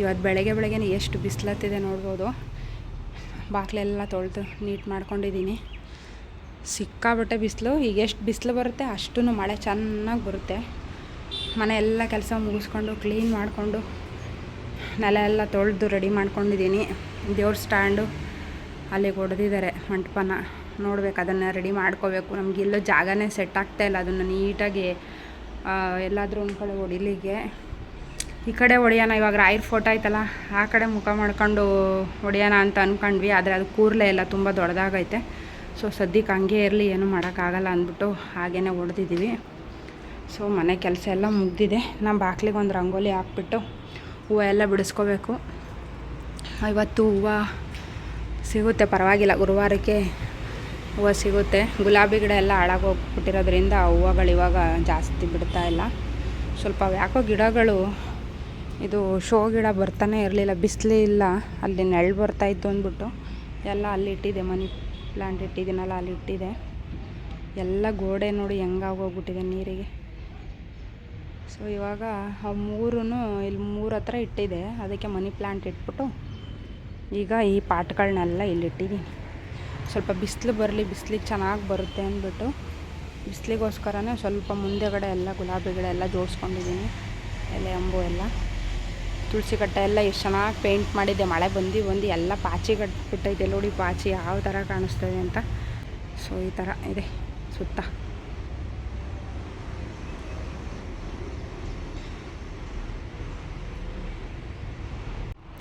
ಇವತ್ತು ಬೆಳಗ್ಗೆ ಬೆಳಗ್ಗೆ ಎಷ್ಟು ಬಿಸಿಲತ್ತಿದೆ ನೋಡ್ಬೋದು. ಬಾಗಿಲೆಲ್ಲ ತೊಳೆದು ನೀಟ್ ಮಾಡ್ಕೊಂಡಿದ್ದೀನಿ. ಸಿಕ್ಕಾಬಟ್ಟೆ ಬಿಸಿಲು, ಈಗ ಎಷ್ಟು ಬಿಸಿಲು ಬರುತ್ತೆ ಅಷ್ಟೂ ಮಳೆ ಚೆನ್ನಾಗಿ ಬರುತ್ತೆ. ಮನೆ ಎಲ್ಲ ಕೆಲಸ ಮುಗಿಸ್ಕೊಂಡು, ಕ್ಲೀನ್ ಮಾಡಿಕೊಂಡು, ನೆಲ ಎಲ್ಲ ತೊಳೆದು ರೆಡಿ ಮಾಡ್ಕೊಂಡಿದ್ದೀನಿ. ದೇವ್ರ ಸ್ಟ್ಯಾಂಡು ಅಲ್ಲಿಗೆ ಹೊಡೆದಿದ್ದಾರೆ ಮಂಟಪನ. ನೋಡ್ಬೇಕು, ಅದನ್ನು ರೆಡಿ ಮಾಡ್ಕೋಬೇಕು. ನಮಗೆಲ್ಲೋ ಜಾಗನೇ ಸೆಟ್ ಆಗ್ತಾ ಇಲ್ಲ. ಅದನ್ನು ನೀಟಾಗಿ ಎಲ್ಲಾದರೂ ಒಂದು ಕಡೆ ಹೊಡಿಲಿಕ್ಕೆ ಈ ಕಡೆ ಹೊಡಿಯೋಣ ಇವಾಗ ರಾಯರ್ ಫೋಟೋ ಆಯ್ತಲ್ಲ, ಆ ಕಡೆ ಮುಖ ಮಾಡ್ಕೊಂಡು ಹೊಡಿಯೋಣ ಅಂತ ಅಂದ್ಕೊಂಡ್ವಿ ಆದರೆ ಅದು ಕೂರಲೇ ಇಲ್ಲ, ತುಂಬ ದೊಡ್ಡದಾಗೈತೆ. ಸೊ ಸದ್ಯಕ್ಕೆ ಹಂಗೆ ಇರಲಿ, ಏನೂ ಮಾಡೋಕ್ಕಾಗಲ್ಲ ಅಂದ್ಬಿಟ್ಟು ಹಾಗೇ ಹೊಡೆದಿದ್ದೀವಿ ಸೊ ಮನೆ ಕೆಲಸ ಎಲ್ಲ ಮುಗ್ದಿದೆ. ನಮ್ಮ ಬಾಕ್ಲಿಗೆ ಒಂದು ರಂಗೋಲಿ ಹಾಕ್ಬಿಟ್ಟು ಹೂವು ಎಲ್ಲ ಬಿಡಿಸ್ಕೋಬೇಕು. ಇವತ್ತು ಹೂವು ಸಿಗುತ್ತೆ, ಪರವಾಗಿಲ್ಲ. ಗುರುವಾರಕ್ಕೆ ಹೂವು ಸಿಗುತ್ತೆ. ಗುಲಾಬಿ ಗಿಡ ಎಲ್ಲ ಹಾಳಾಗೋಗ್ಬಿಟ್ಟಿರೋದ್ರಿಂದ ಹೂವುಗಳು ಇವಾಗ ಜಾಸ್ತಿ ಬಿಡ್ತಾ ಇಲ್ಲ. ಸ್ವಲ್ಪ ಯಾಕೋ ಗಿಡಗಳು ಇದು ಶೋ ಗಿಡ ಬರ್ತಾನೆ ಇರಲಿಲ್ಲ, ಬಿಸಿಲೇ ಇಲ್ಲ. ಅಲ್ಲಿ ನೆರಳು ಬರ್ತಾಯಿತ್ತು ಅಂದ್ಬಿಟ್ಟು ಎಲ್ಲ ಅಲ್ಲಿ ಇಟ್ಟಿದೆ, ಮನಿ ಪ್ಲ್ಯಾಂಟ್ ಇಟ್ಟಿದ್ದೀನಲ್ಲ, ಅಲ್ಲಿ ಇಟ್ಟಿದೆ. ಎಲ್ಲ ಗೋಡೆ ನೋಡಿ ಹೆಂಗಾಗೋಗ್ಬಿಟ್ಟಿದೆ ನೀರಿಗೆ. ಸೊ ಇವಾಗ ಆ ಮೂರೂ ಇಲ್ಲಿ ಮೂರು ಹತ್ರ ಇಟ್ಟಿದೆ. ಅದಕ್ಕೆ ಮನಿ ಪ್ಲ್ಯಾಂಟ್ ಇಟ್ಬಿಟ್ಟು ಈಗ ಈ ಪಾಟ್ಗಳನ್ನೆಲ್ಲ ಇಲ್ಲಿಟ್ಟಿದ್ದೀನಿ ಸ್ವಲ್ಪ ಬಿಸಿಲು ಬರಲಿ, ಬಿಸಿಲಿಗೆ ಚೆನ್ನಾಗಿ ಬರುತ್ತೆ ಅಂದ್ಬಿಟ್ಟು ಬಿಸಿಲಿಗೋಸ್ಕರನೇ ಸ್ವಲ್ಪ ಮುಂದೆಗಡೆ ಎಲ್ಲ ಗುಲಾಬಿಗಳೆಲ್ಲ ಜೋಡಿಸ್ಕೊಂಡಿದ್ದೀನಿ. ಎಲೆ, ಅಂಬು ಎಲ್ಲ. ತುಳಸಿ ಕಟ್ಟೆ ಎಲ್ಲ ಎಷ್ಟು ಚೆನ್ನಾಗಿ ಪೇಂಟ್ ಮಾಡಿದ್ದೆ. ಮಳೆ ಬಂದು ಬಂದು ಎಲ್ಲ ಪಾಚಿ ಕಟ್ಬಿಟ್ಟೈತೆ ನೋಡಿ ಪಾಚಿ ಯಾವ ಥರ ಕಾಣಿಸ್ತದೆ ಅಂತ. ಸೊ ಈ ಥರ ಇದೆ ಸುತ್ತ.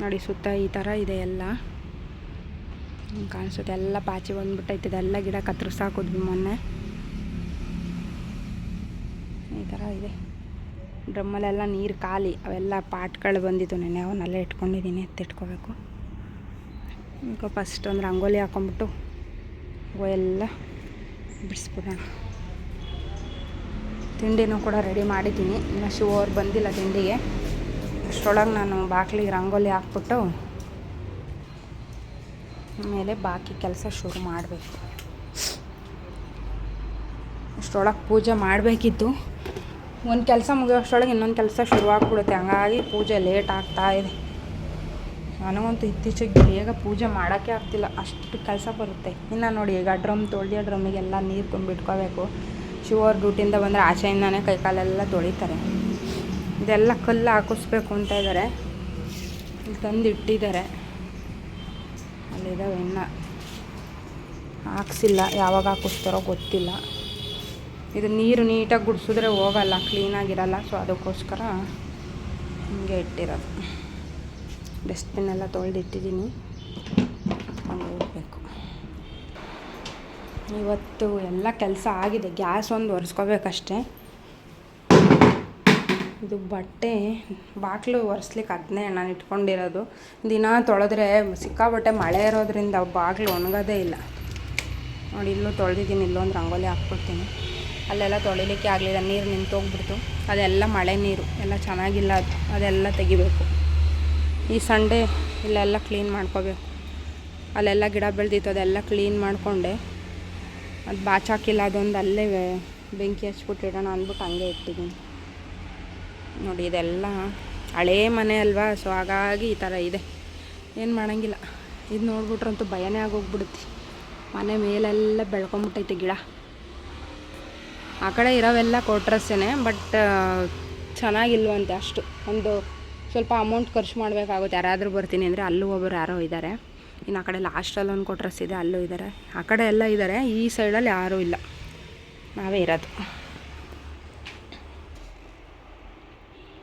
ನೋಡಿ ಸುತ್ತ ಈ ಥರ ಇದೆ ಎಲ್ಲ. ಕಾಣಿಸುತ್ತೆ. ಎಲ್ಲ ಪಾಚಿ ಬಂದ್ಬಿಟ್ಟೈತೆ. ಇದೆಲ್ಲ ಗಿಡ ಕತ್ತರಿಸಾಕಿದ್ವಿ ಮೊನ್ನೆ. ಈ ಥರ ಇದೆ. ಡ್ರಮ್ಮಲ್ಲೆಲ್ಲ ನೀರು ಖಾಲಿ, ಅವೆಲ್ಲ ಪಾಟ್ಗಳು ಬಂದಿದ್ದು ನೆನೆ ಅವನ್ನೆಲ್ಲ ಇಟ್ಕೊಂಡಿದ್ದೀನಿ, ಎತ್ತಿಟ್ಕೋಬೇಕು. ಈಗ ಫಸ್ಟ್ ಒಂದು ರಂಗೋಲಿ ಹಾಕೊಂಬಿಟ್ಟು ಎಲ್ಲ ಬಿಡಿಸ್ಬಿಡೋಣ. ತಿಂಡಿನೂ ಕೂಡ ರೆಡಿ ಮಾಡಿದ್ದೀನಿ. ಇನ್ನು ಶಿವ ಅವ್ರು ಬಂದಿಲ್ಲ ತಿಂಡಿಗೆ. ಅಷ್ಟರೊಳಗೆ ನಾನು ಬಾಗಿಲಿಗೆ ರಂಗೋಲಿ ಹಾಕ್ಬಿಟ್ಟು ಆಮೇಲೆ ಬಾಕಿ ಕೆಲಸ ಶುರು ಮಾಡಬೇಕು. ಅಷ್ಟರೊಳಗೆ ಪೂಜೆ ಮಾಡಬೇಕಿತ್ತು. ಒಂದು ಕೆಲಸ ಮುಗಿಯೋಷ್ಟೊಳಗೆ ಇನ್ನೊಂದು ಕೆಲಸ ಶುರುವಾಗ್ಬಿಡುತ್ತೆ. ಹಂಗಾಗಿ ಪೂಜೆ ಲೇಟ್ ಆಗ್ತಾ ಇದೆ. ನನಗಂತೂ ಇತ್ತೀಚೆಗೆ ಬೇಗ ಪೂಜೆ ಮಾಡೋಕ್ಕೆ ಆಗ್ತಿಲ್ಲ. ಅಷ್ಟು ಕೆಲಸ ಬರುತ್ತೆ. ಇನ್ನು ನೋಡಿ, ಈಗ ಡ್ರಮ್ ತೊಳೆದಿರೋ ಡ್ರಮ್ಮಿಗೆಲ್ಲ ನೀರು ತುಂಬಿಟ್ಕೋಬೇಕು. ಶಿವರ್ ಡ್ಯೂಟಿಯಿಂದ ಬಂದರೆ ಆಚೆಯಿಂದನೇ ಕೈಕಾಲೆಲ್ಲ ತೊಳಿತಾರೆ. ಇದೆಲ್ಲ ಕಲ್ಲು ಹಾಕಿಸ್ಬೇಕು ಅಂತ ಇದ್ದಾರೆ ಇಲ್ಲಿ ತಂದು ಇಟ್ಟಿದ್ದಾರೆ ಅಲ್ಲಿದ್ದಾವೆ ಇನ್ನು. ಹಾಕ್ಸಿಲ್ಲ. ಯಾವಾಗ ಹಾಕಿಸ್ತಾರೋ ಗೊತ್ತಿಲ್ಲ. ಇದು ನೀರು ನೀಟಾಗಿ ಗುಡಿಸಿದ್ರೆ ಹೋಗಲ್ಲ ಕ್ಲೀನಾಗಿರಲ್ಲ ಸೊ ಅದಕ್ಕೋಸ್ಕರ ಹಿಂಗೆ ಇಟ್ಟಿರೋದು. ಡಸ್ಟ್ಬಿನ್ ಎಲ್ಲ ತೊಳೆದಿಟ್ಟಿದ್ದೀನಿ. ಹೋಗ್ಬೇಕು ಇವತ್ತು ಎಲ್ಲ ಕೆಲಸ ಆಗಿದೆ. ಗ್ಯಾಸ್ ಒಂದು ಒರೆಸ್ಕೋಬೇಕಷ್ಟೆ. ಇದು ಬಟ್ಟೆ ಬಾಗಿಲು ಒರೆಸ್ಲಿಕ್ಕೆ ಅದನ್ನೇ ನಾನು ಇಟ್ಕೊಂಡಿರೋದು. ದಿನ ತೊಳೆದ್ರೆ ಸಿಕ್ಕಾಬಟ್ಟೆ ಮಳೆ ಇರೋದ್ರಿಂದ ಬಾಗಿಲು ಒಣಗೋದೇ ಇಲ್ಲ. ನೋಡಿ, ಇಲ್ಲೂ ತೊಳೆದಿದ್ದೀನಿ, ಇಲ್ಲೊಂದು ರಂಗೋಲಿ ಹಾಕ್ಬಿಡ್ತೀನಿ. ಅಲ್ಲೆಲ್ಲ ತೊಳಿಲಿಕ್ಕೆ ಆಗಲಿಲ್ಲ, ನೀರು ನಿಂತೋಗ್ಬಿಡ್ತು. ಅದೆಲ್ಲ ಮಳೆ ನೀರು, ಎಲ್ಲ ಚೆನ್ನಾಗಿಲ್ಲ ಅದು. ಅದೆಲ್ಲ ತೆಗಿಬೇಕು. ಈ ಸಂಡೇ ಇಲ್ಲೆಲ್ಲ ಕ್ಲೀನ್ ಮಾಡ್ಕೋಬೇಕು. ಅಲ್ಲೆಲ್ಲ ಗಿಡ ಬೆಳೆದಿತ್ತು, ಅದೆಲ್ಲ ಕ್ಲೀನ್ ಮಾಡಿಕೊಂಡೆ. ಅದು ಬಾಚಾಕಿಲ್ಲ, ಅದೊಂದು ಅಲ್ಲೇ ಬೆಂಕಿ ಹಚ್ಬಿಟ್ಟಿಡೋಣ ಅಂದ್ಬಿಟ್ಟು ಹಂಗೆ ಇಟ್ಟಿದ್ದೀನಿ. ನೋಡಿ, ಇದೆಲ್ಲ ಹಳೇ ಮನೆ ಅಲ್ವಾ ಸೊ ಹಾಗಾಗಿ ಈ ಥರ ಇದೆ. ಏನು ಮಾಡೋಂಗಿಲ್ಲ. ಇದು ನೋಡ್ಬಿಟ್ರಂತೂ ಭಯನೇ ಆಗೋಗ್ಬಿಡುತ್ತೆ. ಮನೆ ಮೇಲೆಲ್ಲ ಬೆಳ್ಕೊಂಬಿಟ್ಟೈತೆ ಗಿಡ. ಆ ಕಡೆ ಇರೋವೆಲ್ಲ ಕೊಟ್ರಸ್ಸೇ ಬಟ್ ಚೆನ್ನಾಗಿಲ್ವಂತೆ ಅಷ್ಟು. ಒಂದು ಸ್ವಲ್ಪ ಅಮೌಂಟ್ ಖರ್ಚು ಮಾಡಬೇಕಾಗುತ್ತೆ. ಯಾರಾದರೂ ಬರ್ತೀನಿ ಅಂದರೆ ಅಲ್ಲೂ ಒಬ್ಬರು ಯಾರೋ ಇದ್ದಾರೆ ಇನ್ನು ಆ ಕಡೆ ಲಾಸ್ಟಲ್ಲಿ ಒಂದು ಕೊಟ್ರಸ್ ಇದೆ ಅಲ್ಲೂ ಇದ್ದಾರೆ ಆ ಕಡೆ ಎಲ್ಲ ಇದ್ದಾರೆ ಈ ಸೈಡಲ್ಲಿ ಯಾರೂ ಇಲ್ಲ. ನಾವೇ ಇರೋದು.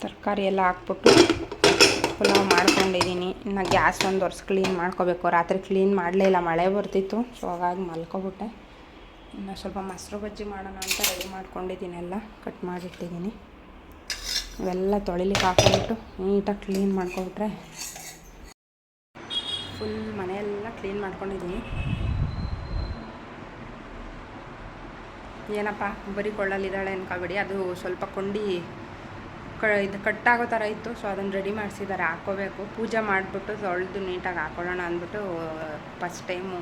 ತರಕಾರಿ ಎಲ್ಲ ಹಾಕ್ಬಿಟ್ಟು ಪುಲಾವ್ ಮಾಡ್ಕೊಂಡಿದ್ದೀನಿ ಇನ್ನು ಗ್ಯಾಸ್ ಒಂದು ವರ್ಷ ಕ್ಲೀನ್ ಮಾಡ್ಕೋಬೇಕು. ರಾತ್ರಿ ಕ್ಲೀನ್ ಮಾಡಲೇ ಇಲ್ಲ, ಮಳೆ ಬರ್ತಿತ್ತು ಸೊ ಹಾಗಾಗಿ ಮಲ್ಕೊಬಿಟ್ಟೆ. ಇನ್ನು ಸ್ವಲ್ಪ ಮೊಸರು ಬಜ್ಜಿ ಮಾಡೋಣ ಅಂತ ರೆಡಿ ಮಾಡ್ಕೊಂಡಿದ್ದೀನಿ ಎಲ್ಲ. ಕಟ್ ಮಾಡಿಟ್ಟಿದ್ದೀನಿ. ಇವೆಲ್ಲ ತೊಳಿಲಿಕ್ಕೆ ಹಾಕ್ಬಿಟ್ಟು ನೀಟಾಗಿ ಕ್ಲೀನ್ ಮಾಡ್ಕೊಬಿಟ್ರೆ ಫುಲ್ ಮನೆಯೆಲ್ಲ ಕ್ಲೀನ್ ಮಾಡ್ಕೊಂಡಿದ್ದೀನಿ. ಏನಪ್ಪ? ಬರೀ ಕೊಳ್ಳಲಿದ್ದಾಳೆ ಅನ್ಕೊಬೇಡಿ. ಅದು ಸ್ವಲ್ಪ ಕೊಂಡಿ ಕ, ಇದು ಕಟ್ಟಾಗೋ ಥರ ಇತ್ತು, ಸೊ ಅದನ್ನು ರೆಡಿ ಮಾಡಿಸಿದ್ದಾರೆ ಹಾಕೋಬೇಕು. ಪೂಜೆ ಮಾಡಿಬಿಟ್ಟು ತೊಳೆದು ನೀಟಾಗಿ ಹಾಕೊಳ್ಳೋಣ ಅಂದ್ಬಿಟ್ಟು ಫಸ್ಟ್ ಟೈಮು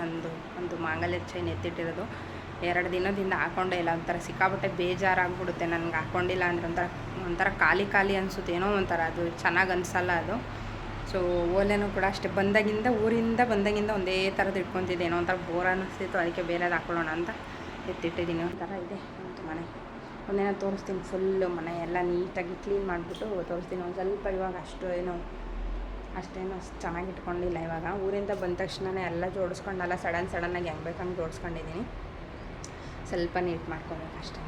ನಂದು ಒಂದು ಮಾಂಗಲ್ಯ ಚೈನ್ ಎತ್ತಿಟ್ಟಿರೋದು. ಎರಡು ದಿನದಿಂದ ಹಾಕೊಂಡೇ ಇಲ್ಲ, ಒಂಥರ ಸಿಕ್ಕಾಪಟ್ಟೆ ಬೇಜಾರಾಗ್ಬಿಡುತ್ತೆ ನನಗೆ ಹಾಕ್ಕೊಂಡಿಲ್ಲ ಅಂದರೆ ಒಂಥರ ಒಂಥರ ಖಾಲಿ ಖಾಲಿ ಅನಿಸುತ್ತೆ, ಏನೋ ಒಂಥರ ಅದು ಚೆನ್ನಾಗಿ ಅನಿಸಲ್ಲ ಅದು. ಸೊ ಓಲೆನೂ ಕೂಡ ಅಷ್ಟೇ, ಬಂದಾಗಿಂದ ಊರಿಂದ ಬಂದಾಗಿಂದ ಒಂದೇ ಥರದ್ದು ಇಟ್ಕೊತಿದ್ದೆ, ಏನೋ ಒಂಥರ ಬೋರ್ ಅನ್ನಿಸ್ತಿತ್ತು, ಅದಕ್ಕೆ ಬೇರೆದು ಹಾಕೊಳ್ಳೋಣ ಅಂತ ಎತ್ತಿಟ್ಟಿದ್ದೀನಿ, ಒಂಥರ ಇದೆ ಮನೆ. ಒಂದಿನ ತೋರಿಸ್ತೀನಿ ಫುಲ್ಲು ಮನೆ ಎಲ್ಲ ನೀಟಾಗಿ ಕ್ಲೀನ್ ಮಾಡಿಬಿಟ್ಟು ತೋರಿಸ್ತೀನಿ. ಒಂದು ಸ್ವಲ್ಪ ಇವಾಗ ಅಷ್ಟು ಏನು, ಅಷ್ಟೇನು ಅಷ್ಟು ಚೆನ್ನಾಗಿ ಇಟ್ಕೊಂಡಿಲ್ಲ ಇವಾಗ. ಊರಿಂದ ಬಂದ ತಕ್ಷಣನೇ ಎಲ್ಲ ಜೋಡಿಸ್ಕೊಂಡಲ್ಲ ಸಡನ್ ಸಡನ್ನಾಗಿ ಹೆಂಗೆ ಬೇಕಂಗೆ ಜೋಡಿಸ್ಕೊಂಡಿದ್ದೀನಿ ಸ್ವಲ್ಪ ನೀಟ್ ಮಾಡ್ಕೊಬೇಕು ಅಷ್ಟೇ.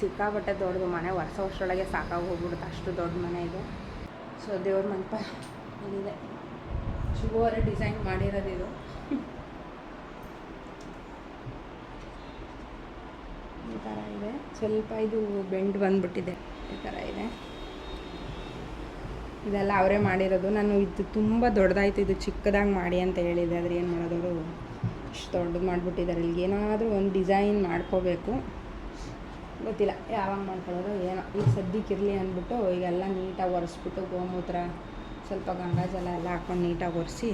ಸಿಕ್ಕಾಪಟ್ಟೆ ದೊಡ್ಡದು ಮನೆ, ವರ್ಷ ವರ್ಷದೊಳಗೆ ಸಾಕಾಗಿ ಹೋಗ್ಬಿಡುತ್ತೆ. ಅಷ್ಟು ದೊಡ್ಡ ಮನೆ ಇದು. ಸೊ ದೇವ್ರ ಮಂಟಪ ಇಲ್ಲಿದೆ ಶುಭವರೆ ಡಿಸೈನ್ ಮಾಡಿರೋದು ಇದು ಈ ಥರ ಇದೆ. ಸ್ವಲ್ಪ ಇದು ಬೆಂಡ್ ಬಂದ್ಬಿಟ್ಟಿದೆ ಈ ಥರ ಇದೆ. ಇದೆಲ್ಲ ಅವರೇ ಮಾಡಿರೋದು. ನಾನು ಇದು ತುಂಬ ದೊಡ್ಡದಾಯ್ತು. ಇದು ಚಿಕ್ಕದಾಗಿ ಮಾಡಿ ಅಂತ ಹೇಳಿದೆ. ಆದರೆ ಏನು ಮಾಡೋದವರು ಇಷ್ಟು ದೊಡ್ಡದು ಮಾಡಿಬಿಟ್ಟಿದ್ದಾರೆ. ಇಲ್ಲಿಗೆ ಏನಾದರೂ ಒಂದು ಡಿಸೈನ್ ಮಾಡ್ಕೋಬೇಕು. ಗೊತ್ತಿಲ್ಲ. ಯಾವಾಗ ಮಾಡ್ಕೊಳ್ಳೋದು ಏನೋ. ಈಗ ಸದ್ಯಕ್ಕೆ ಇರಲಿ ಅಂದ್ಬಿಟ್ಟು ಈಗೆಲ್ಲ ನೀಟಾಗಿ ಒರೆಸ್ಬಿಟ್ಟು ಗೋಮೂತ್ರ, ಸ್ವಲ್ಪ ಗಂಗಾಜಲ ಎಲ್ಲ ಹಾಕ್ಕೊಂಡು ನೀಟಾಗಿ ಒರೆಸಿ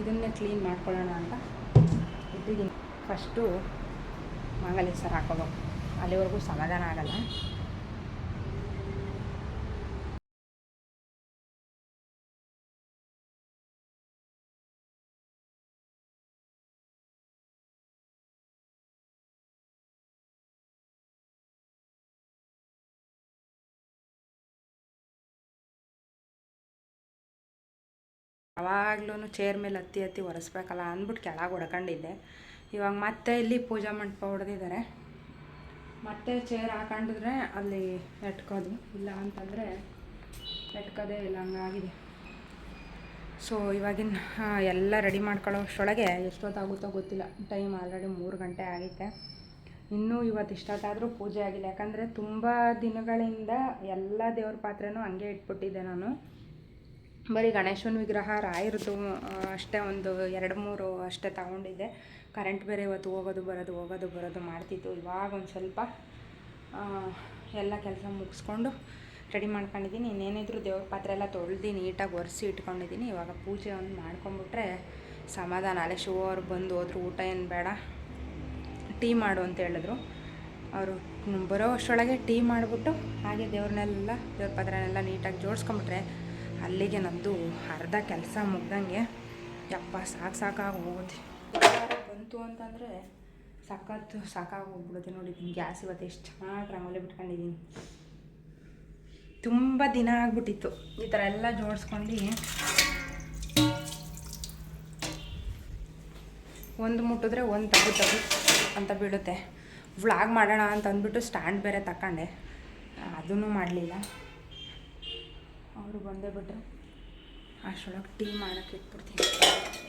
ಇದನ್ನೇ ಕ್ಲೀನ್ ಮಾಡ್ಕೊಳ್ಳೋಣ ಅಂತ ಇಟ್ಟಿದ್ದೀನಿ. ಫಸ್ಟು ಮಾಂಗಲ್ಯ ಸರ್ ಹಾಕೋಬೇಕು. ಅಲ್ಲಿವರೆಗೂ ಸಮಾಧಾನ ಆಗಲ್ಲ. ಯಾವಾಗ್ಲೂ ಚೇರ್ ಮೇಲೆ ಹತ್ತಿ ಹತ್ತಿ ಒರೆಸ್ಬೇಕಲ್ಲ ಅಂದ್ಬಿಟ್ಟು ಕೆಳಗೆ ಹೊಡ್ಕೊಂಡಿದ್ದೆ. ಇವಾಗ ಮತ್ತೆ ಇಲ್ಲಿ ಪೂಜಾ ಮಂಟಪ ಹೊಡೆದಿದ್ದಾರೆ ಮತ್ತೆ ಚೇರ್ ಹಾಕೊಂಡಿದ್ರೆ ಅಲ್ಲಿ ಎಟ್ಕೋದು, ಇಲ್ಲ ಅಂತಂದರೆ ಎಟ್ಕೋದೇ ಇಲ್ಲ, ಹಂಗಾಗಿದೆ. ಸೊ ಇವಾಗಿನ ಎಲ್ಲ ರೆಡಿ ಮಾಡ್ಕೊಳ್ಳೋ ಅಷ್ಟರೊಳಗೆ ಎಷ್ಟೊತ್ತಾಗುತ್ತೋ ಗೊತ್ತಿಲ್ಲ. ಟೈಮ್ ಆಲ್ರೆಡಿ ಮೂರು ಗಂಟೆ ಆಗೈತೆ. ಇನ್ನೂ ಇವತ್ತು ಇಷ್ಟೊತ್ತಾದರೂ ಪೂಜೆ ಆಗಿಲ್ಲ. ಯಾಕಂದರೆ ತುಂಬ ದಿನಗಳಿಂದ ಎಲ್ಲ ದೇವ್ರ ಪಾತ್ರೆನೂ ಹಂಗೆ ಇಟ್ಬಿಟ್ಟಿದ್ದೆ ನಾನು. ಬರೀ ಗಣೇಶನ ವಿಗ್ರಹ ರಾಯರದು ಅಷ್ಟೇ ಒಂದು ಎರಡು ಮೂರು ಅಷ್ಟೇ ತಗೊಂಡಿದ್ದೆ. ಕರೆಂಟ್ ಬೇರೆ ಇವತ್ತು ಹೋಗೋದು, ಬರೋದು ಹೋಗೋದು, ಬರೋದು ಮಾಡ್ತಿತ್ತು ಇವಾಗ ಒಂದು ಸ್ವಲ್ಪ ಎಲ್ಲ ಕೆಲಸ ಮುಗಿಸ್ಕೊಂಡು ರೆಡಿ ಮಾಡ್ಕೊಂಡಿದ್ದೀನಿ. ಇನ್ನೇನಿದ್ರು ದೇವ್ರ ಪಾತ್ರೆ ಎಲ್ಲ ತೊಳ್ದು ನೀಟಾಗಿ ಒರೆಸಿ ಇಟ್ಕೊಂಡಿದ್ದೀನಿ. ಇವಾಗ ಪೂಜೆ ಒಂದು ಮಾಡ್ಕೊಂಬಿಟ್ರೆ ಸಮಾಧಾನ. ಅಲ್ಲೇ ಶಿವ ಅವ್ರು ಬಂದು ಹೋದ್ರು, ಊಟ ಏನು ಬೇಡ, ಟೀ ಮಾಡು ಅಂತ ಹೇಳಿದ್ರು. ಅವರು ಬರೋ ಅಷ್ಟರೊಳಗೆ ಟೀ ಮಾಡಿಬಿಟ್ಟು ಹಾಗೆ ದೇವ್ರನ್ನೆಲ್ಲ, ದೇವ್ರ ಪಾತ್ರೆನೆಲ್ಲ ನೀಟಾಗಿ ಜೋಡಿಸ್ಕೊಂಬಿಟ್ರೆ ಅಲ್ಲಿಗೆ ನಮ್ಮದು ಅರ್ಧ ಕೆಲಸ ಮುಗ್ದಂಗೆ ಯಪ್ಪ ಸಾಕು ಸಾಕಾಗಿ ಹೋಗುತ್ತೆ. ಬಂತು ಅಂತಂದರೆ ಸಖತ್ತು ಸಾಕಾಗೋಗ್ಬಿಡುತ್ತೆ ನೋಡಿ ಗ್ಯಾಸ್ ಇವತ್ತು ಎಷ್ಟು ಚೆನ್ನಾಗಿ ರಂಗೋಲಿ ಬಿಟ್ಕೊಂಡಿದ್ದೀನಿ ತುಂಬ ದಿನ ಆಗ್ಬಿಟ್ಟಿತ್ತು. ಈ ಥರ ಎಲ್ಲ ಜೋಡಿಸ್ಕೊಂಡು ಒಂದು ಮುಟ್ಟಿದ್ರೆ ಒಂದು ತಗು ತಗು ಅಂತ ಬೀಳುತ್ತೆ. ವ್ಲಾಗ್ ಮಾಡೋಣ ಅಂತ ಅಂದ್ಬಿಟ್ಟು ಸ್ಟ್ಯಾಂಡ್ ಬೇರೆ ತಗೊಂಡೆ ಅದನ್ನು ಮಾಡಲಿಲ್ಲ. ಅವರು ಬಂದೇ ಬಿಟ್ಟರು ಅಷ್ಟರೊಳಗೆ ಟೀ ಮಾಡೋಕ್ಕೆ ಇಟ್ಬಿಡ್ತೀನಿ.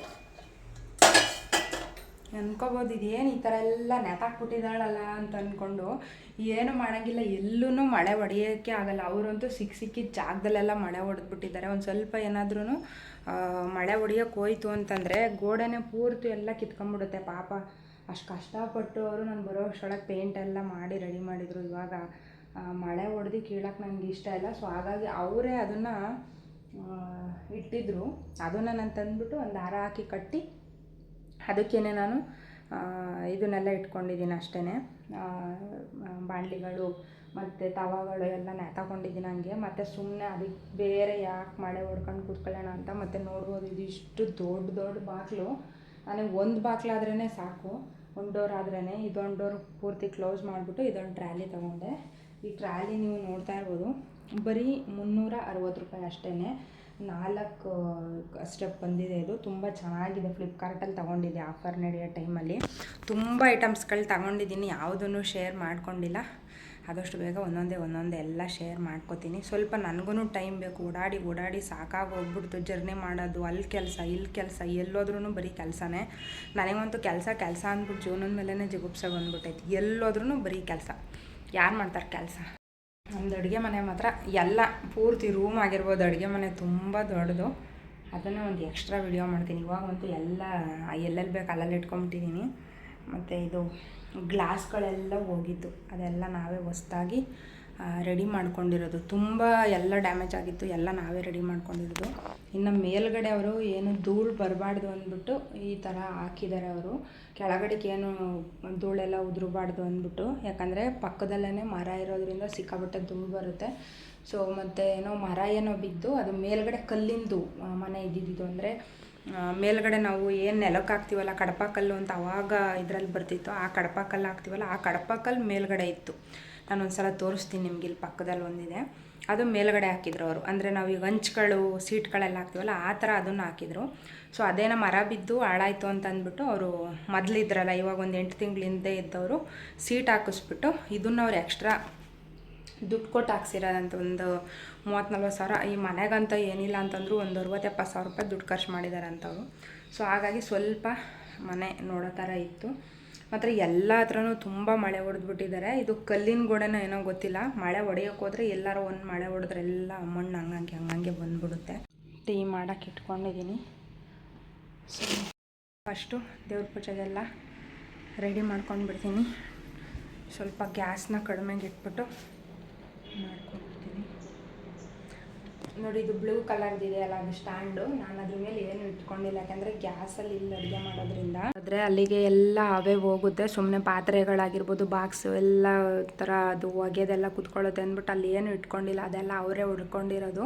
ಅನ್ಕೋಬೋದು ಏನು ಈ ಥರ ಎಲ್ಲ ನೆತಾಕ್ಬಿಟ್ಟಿದ್ದಾಳಲ್ಲ ಅಂತ ಅಂದ್ಕೊಂಡು ಏನು ಮಾಡೋಂಗಿಲ್ಲ. ಎಲ್ಲೂ ಮಳೆ ಹೊಡೆಯೋಕ್ಕೆ ಆಗಲ್ಲ. ಅವರಂತೂ ಸಿಕ್ಕ ಸಿಕ್ಕಿದ ಜಾಗದಲ್ಲೆಲ್ಲ ಮಳೆ ಹೊಡೆದ್ಬಿಟ್ಟಿದ್ದಾರೆ ಒಂದು ಸ್ವಲ್ಪ ಏನಾದ್ರೂ ಮಳೆ ಹೊಡಿಯೋಕೆ ಹೋಯ್ತು ಅಂತಂದರೆ ಗೋಡೆನೇ ಪೂರ್ತಿ ಎಲ್ಲ ಕಿತ್ಕೊಂಡ್ಬಿಡುತ್ತೆ. ಪಾಪ ಅಷ್ಟು ಕಷ್ಟಪಟ್ಟು ಅವರು ನಾನು ಬರೋ ಅಷ್ಟೊಳಗೆ ಪೇಂಟ್ ಎಲ್ಲ ಮಾಡಿ ರೆಡಿ ಮಾಡಿದರು ಇವಾಗ. ಮಳೆ ಹೊಡೆದು ಕೀಳಕ್ಕೆ ನನಗೆ ಇಷ್ಟ ಇಲ್ಲ. ಸೊ ಹಾಗಾಗಿ ಅವರೇ ಅದನ್ನು ಇಟ್ಟಿದ್ರು. ಅದನ್ನು ನಾನು ತಂದುಬಿಟ್ಟು ಒಂದು ದಾರ ಹಾಕಿ ಕಟ್ಟಿ ಅದಕ್ಕೇ ನಾನು ಇದನ್ನೆಲ್ಲ ಇಟ್ಕೊಂಡಿದ್ದೀನಿ ಅಷ್ಟೇ ಬಾಣಲಿಗಳು ಮತ್ತು ತವಾಗಳು ಎಲ್ಲ ನೇತಾಕೊಂಡಿದ್ದೀನಿ ಹಂಗೆ. ಮತ್ತು ಸುಮ್ಮನೆ ಅದಕ್ಕೆ ಬೇರೆ ಯಾಕೆ ಮಳೆ ಹೊಡ್ಕೊಂಡು ಕೂತ್ಕೊಳ್ಳೋಣ ಅಂತ ಮತ್ತು ನೋಡ್ಬೋದು. ಇದು ಇಷ್ಟು ದೊಡ್ಡ ದೊಡ್ಡ ಬಾಗಿಲು ನನಗೆ ಒಂದು ಬಾಗಿಲಾದ್ರೇ ಸಾಕು. ಒಂದು ಡೋರ್ ಆದ್ರೇ ಇದೊಂದು ಡೋರ್ ಪೂರ್ತಿ ಕ್ಲೋಸ್ ಮಾಡಿಬಿಟ್ಟು ಇದೊಂದು ಟ್ರ್ಯಾಲಿ ತೊಗೊಂಡೆ. ಈ ಟ್ರ್ಯಾಲಿ ನೀವು ನೋಡ್ತಾ ಇರ್ಬೋದು. ಬರೀ ಮುನ್ನೂರ ಅರವತ್ತು ರೂಪಾಯಿ ಅಷ್ಟೇ ನಾಲ್ಕು ಸ್ಟೆಪ್ ಬಂದಿದೆ ಇದು. ತುಂಬ ಚೆನ್ನಾಗಿದೆ. ಫ್ಲಿಪ್ಕಾರ್ಟಲ್ಲಿ ತೊಗೊಂಡಿದ್ದೆ ಆಫರ್ ನಡೆಯೋ ಟೈಮಲ್ಲಿ ತುಂಬ ಐಟಮ್ಸ್ಗಳು ತಗೊಂಡಿದ್ದೀನಿ. ಯಾವುದನ್ನು ಶೇರ್ ಮಾಡ್ಕೊಂಡಿಲ್ಲ. ಆದಷ್ಟು ಬೇಗ ಒಂದೊಂದೇ ಒಂದೊಂದೇ ಎಲ್ಲ ಶೇರ್ ಮಾಡ್ಕೋತೀನಿ. ಸ್ವಲ್ಪ ನನಗೂ ಟೈಮ್ ಬೇಕು. ಓಡಾಡಿ ಓಡಾಡಿ ಸಾಕಾಗಿ ಹೋಗ್ಬಿಡ್ತು. ಜರ್ನಿ ಮಾಡೋದು, ಅಲ್ಲಿ ಕೆಲಸ, ಇಲ್ಲಿ ಕೆಲಸ ಎಲ್ಲೋದ್ರೂ ಬರೀ ಕೆಲಸನೇ. ನನಗಂತೂ ಕೆಲಸ ಕೆಲಸ ಅಂದ್ಬಿಟ್ಟು ಜೀವನದ ಮೇಲೇ ಜಿಗುಪ್ಸೆ ಬಂದ್ಬಿಟ್ಟೈತಿ. ಎಲ್ಲೋದ್ರೂ ಬರೀ ಕೆಲಸ. ಯಾರು ಮಾಡ್ತಾರೆ ಕೆಲಸ? ನಮ್ದು ಅಡುಗೆ ಮನೆ ಮಾತ್ರ. ಎಲ್ಲ ಪೂರ್ತಿ ರೂಮ್ ಆಗಿರ್ಬೋದು. ಅಡುಗೆ ಮನೆ ತುಂಬ ದೊಡ್ಡದು. ಅದನ್ನು ಒಂದು ಎಕ್ಸ್ಟ್ರಾ ವಿಡಿಯೋ ಮಾಡ್ತೀನಿ. ಇವಾಗಂತೂ ಎಲ್ಲ ಎಲ್ಲೆಲ್ಲಿ ಬೇಕು ಅಲ್ಲಲ್ಲಿ ಇಟ್ಕೊಂಬಿಟ್ಟಿದ್ದೀನಿ ಮತ್ತು ಇದು ಗ್ಲಾಸ್ಗಳೆಲ್ಲ ಹೋಗಿತ್ತು ಅದೆಲ್ಲ ನಾವೇ ಹೊಸ್ದಾಗಿ ರೆಡಿ ಮಾಡ್ಕೊಂಡಿರೋದು. ತುಂಬ ಎಲ್ಲ ಡ್ಯಾಮೇಜ್ ಆಗಿತ್ತು, ಎಲ್ಲ ನಾವೇ ರೆಡಿ ಮಾಡ್ಕೊಂಡಿರೋದು. ಇನ್ನು ಮೇಲ್ಗಡೆ ಅವರು ಏನು ಧೂಳು ಬರಬಾರ್ದು ಅಂದ್ಬಿಟ್ಟು ಈ ಥರ ಹಾಕಿದ್ದಾರೆ ಅವರು. ಕೆಳಗಡೆಗೆ ಏನು ಧೂಳೆಲ್ಲ ಉದುರಬಾರ್ದು ಅಂದ್ಬಿಟ್ಟು. ಯಾಕಂದರೆ ಪಕ್ಕದಲ್ಲೇ ಮರ ಇರೋದ್ರಿಂದ ಸಿಕ್ಕಾಬಟ್ಟೆ ಧೂಳು ಬರುತ್ತೆ. ಸೊ ಮತ್ತು ಏನೋ ಮರ ಏನೋ ಬಿದ್ದು ಅದು ಮೇಲ್ಗಡೆ ಕಲ್ಲಿಂದು ಮನೆ ಇದ್ದಿದ್ದು. ಅಂದರೆ ಮೇಲ್ಗಡೆ ನಾವು ಏನು ನೆಲಕ್ಕೆ ಹಾಕ್ತೀವಲ್ಲ ಕಡಪಕಲ್ಲು ಅಂತ ಅವಾಗ ಇದರಲ್ಲಿ ಬರ್ತಿತ್ತು. ಆ ಕಡಪಕಲ್ಲು ಹಾಕ್ತೀವಲ್ಲ, ಆ ಕಡಪಕಲ್ಲು ಮೇಲ್ಗಡೆ ಇತ್ತು. ನಾನು ಒಂದು ಸಲ ತೋರಿಸ್ತೀನಿ ನಿಮ್ಗೆ ಇಲ್ಲಿ ಪಕ್ಕದಲ್ಲಿ ಒಂದಿದೆ. ಅದು ಮೇಲ್ಗಡೆ ಹಾಕಿದ್ರು ಅವರು. ಅಂದರೆ ನಾವು ಈಗ ಹಂಚ್ಗಳು ಸೀಟ್ಗಳೆಲ್ಲ ಹಾಕ್ತೀವಲ್ಲ, ಆ ಥರ ಅದನ್ನು ಹಾಕಿದ್ರು. ಸೊ ಅದೇನೋ ಮರ ಬಿದ್ದು ಹಾಳಾಯ್ತು ಅಂತ ಅಂದ್ಬಿಟ್ಟು ಅವರು ಮೊದಲಿದ್ರಲ್ಲ, ಇವಾಗ ಒಂದು ಎಂಟು ತಿಂಗಳ ಹಿಂದೆ ಇದ್ದವರು ಸೀಟ್ ಹಾಕಿಸ್ಬಿಟ್ಟು ಇದನ್ನು ಅವ್ರು ಎಕ್ಸ್ಟ್ರಾ ದುಡ್ಡು ಕೊಟ್ಟು ಹಾಕ್ಸಿರೋದಂತ ಒಂದು ಮೂವತ್ತು ನಲ್ವತ್ತು ಸಾವಿರ. ಈ ಮನೆಗಂತ ಏನಿಲ್ಲ ಅಂತಂದ್ರು ಒಂದು ಅರವತ್ತು ಸಾವಿರ ರೂಪಾಯಿ ದುಡ್ಡು ಖರ್ಚು ಮಾಡಿದ್ದಾರೆ ಸೊ ಹಾಗಾಗಿ ಸ್ವಲ್ಪ ಮನೆ ನೋಡೋ ಥರ ಇತ್ತು. ಮಾತ್ರ ಎಲ್ಲ ಹತ್ರನೂ ತುಂಬ ಮಳೆ ಹೊಡೆದ್ಬಿಟ್ಟಿದ್ದಾರೆ ಇದು ಕಲ್ಲಿನ ಗೋಡೆನೋ ಏನೋ ಗೊತ್ತಿಲ್ಲ. ಮಳೆ ಹೊಡೆಯೋಕೆ ಹೋದ್ರೆ ಎಲ್ಲರೂ ಒಂದು ಮಳೆ ಹೊಡೆದ್ರೆ ಎಲ್ಲ ಮಣ್ಣು ಹಂಗಂಗೆ ಹಂಗಂಗೆ ಬಂದ್ಬಿಡುತ್ತೆ. ಟೀ ಮಾಡೋಕೆ ಇಟ್ಕೊಂಡಿದ್ದೀನಿ ಸೊ ಫಸ್ಟು ದೇವ್ರ ಪೂಜೆಗೆಲ್ಲ ರೆಡಿ ಮಾಡ್ಕೊಂಡು ಬಿಡ್ತೀನಿ ಸ್ವಲ್ಪ ಗ್ಯಾಸ್ನ ಕಡಿಮೆಗೆ ಇಟ್ಬಿಟ್ಟು ಮಾಡ್ಕೊಂಡ್ಬಿಡ್ತೀನಿ ನೋಡಿ ಇದು ಬ್ಲೂ ಕಲರ್ದಿದೆ ಅಲ್ಲ, ಅದು ಸ್ಟ್ಯಾಂಡು ನಾನು ಅದ್ರ ಮೇಲೆ ಏನು ಇಟ್ಕೊಂಡಿಲ್ಲ, ಯಾಕಂದರೆ ಗ್ಯಾಸಲ್ಲಿ ಇಲ್ಲಿ ಅಡುಗೆ ಮಾಡೋದ್ರಿಂದ. ಆದರೆ ಅಲ್ಲಿಗೆ ಎಲ್ಲ ಅವೇ ಹೋಗುತ್ತೆ ಸುಮ್ಮನೆ ಪಾತ್ರೆಗಳಾಗಿರ್ಬೋದು ಬಾಕ್ಸು ಎಲ್ಲ ಥರ ಅದು ಒಗೆದೆಲ್ಲ ಕುತ್ಕೊಳ್ಳುತ್ತೆ ಅಂದ್ಬಿಟ್ಟು ಅಲ್ಲಿ ಏನು ಇಟ್ಕೊಂಡಿಲ್ಲ, ಅದೆಲ್ಲ ಅವರೇ ಉಡ್ಕೊಂಡಿರೋದು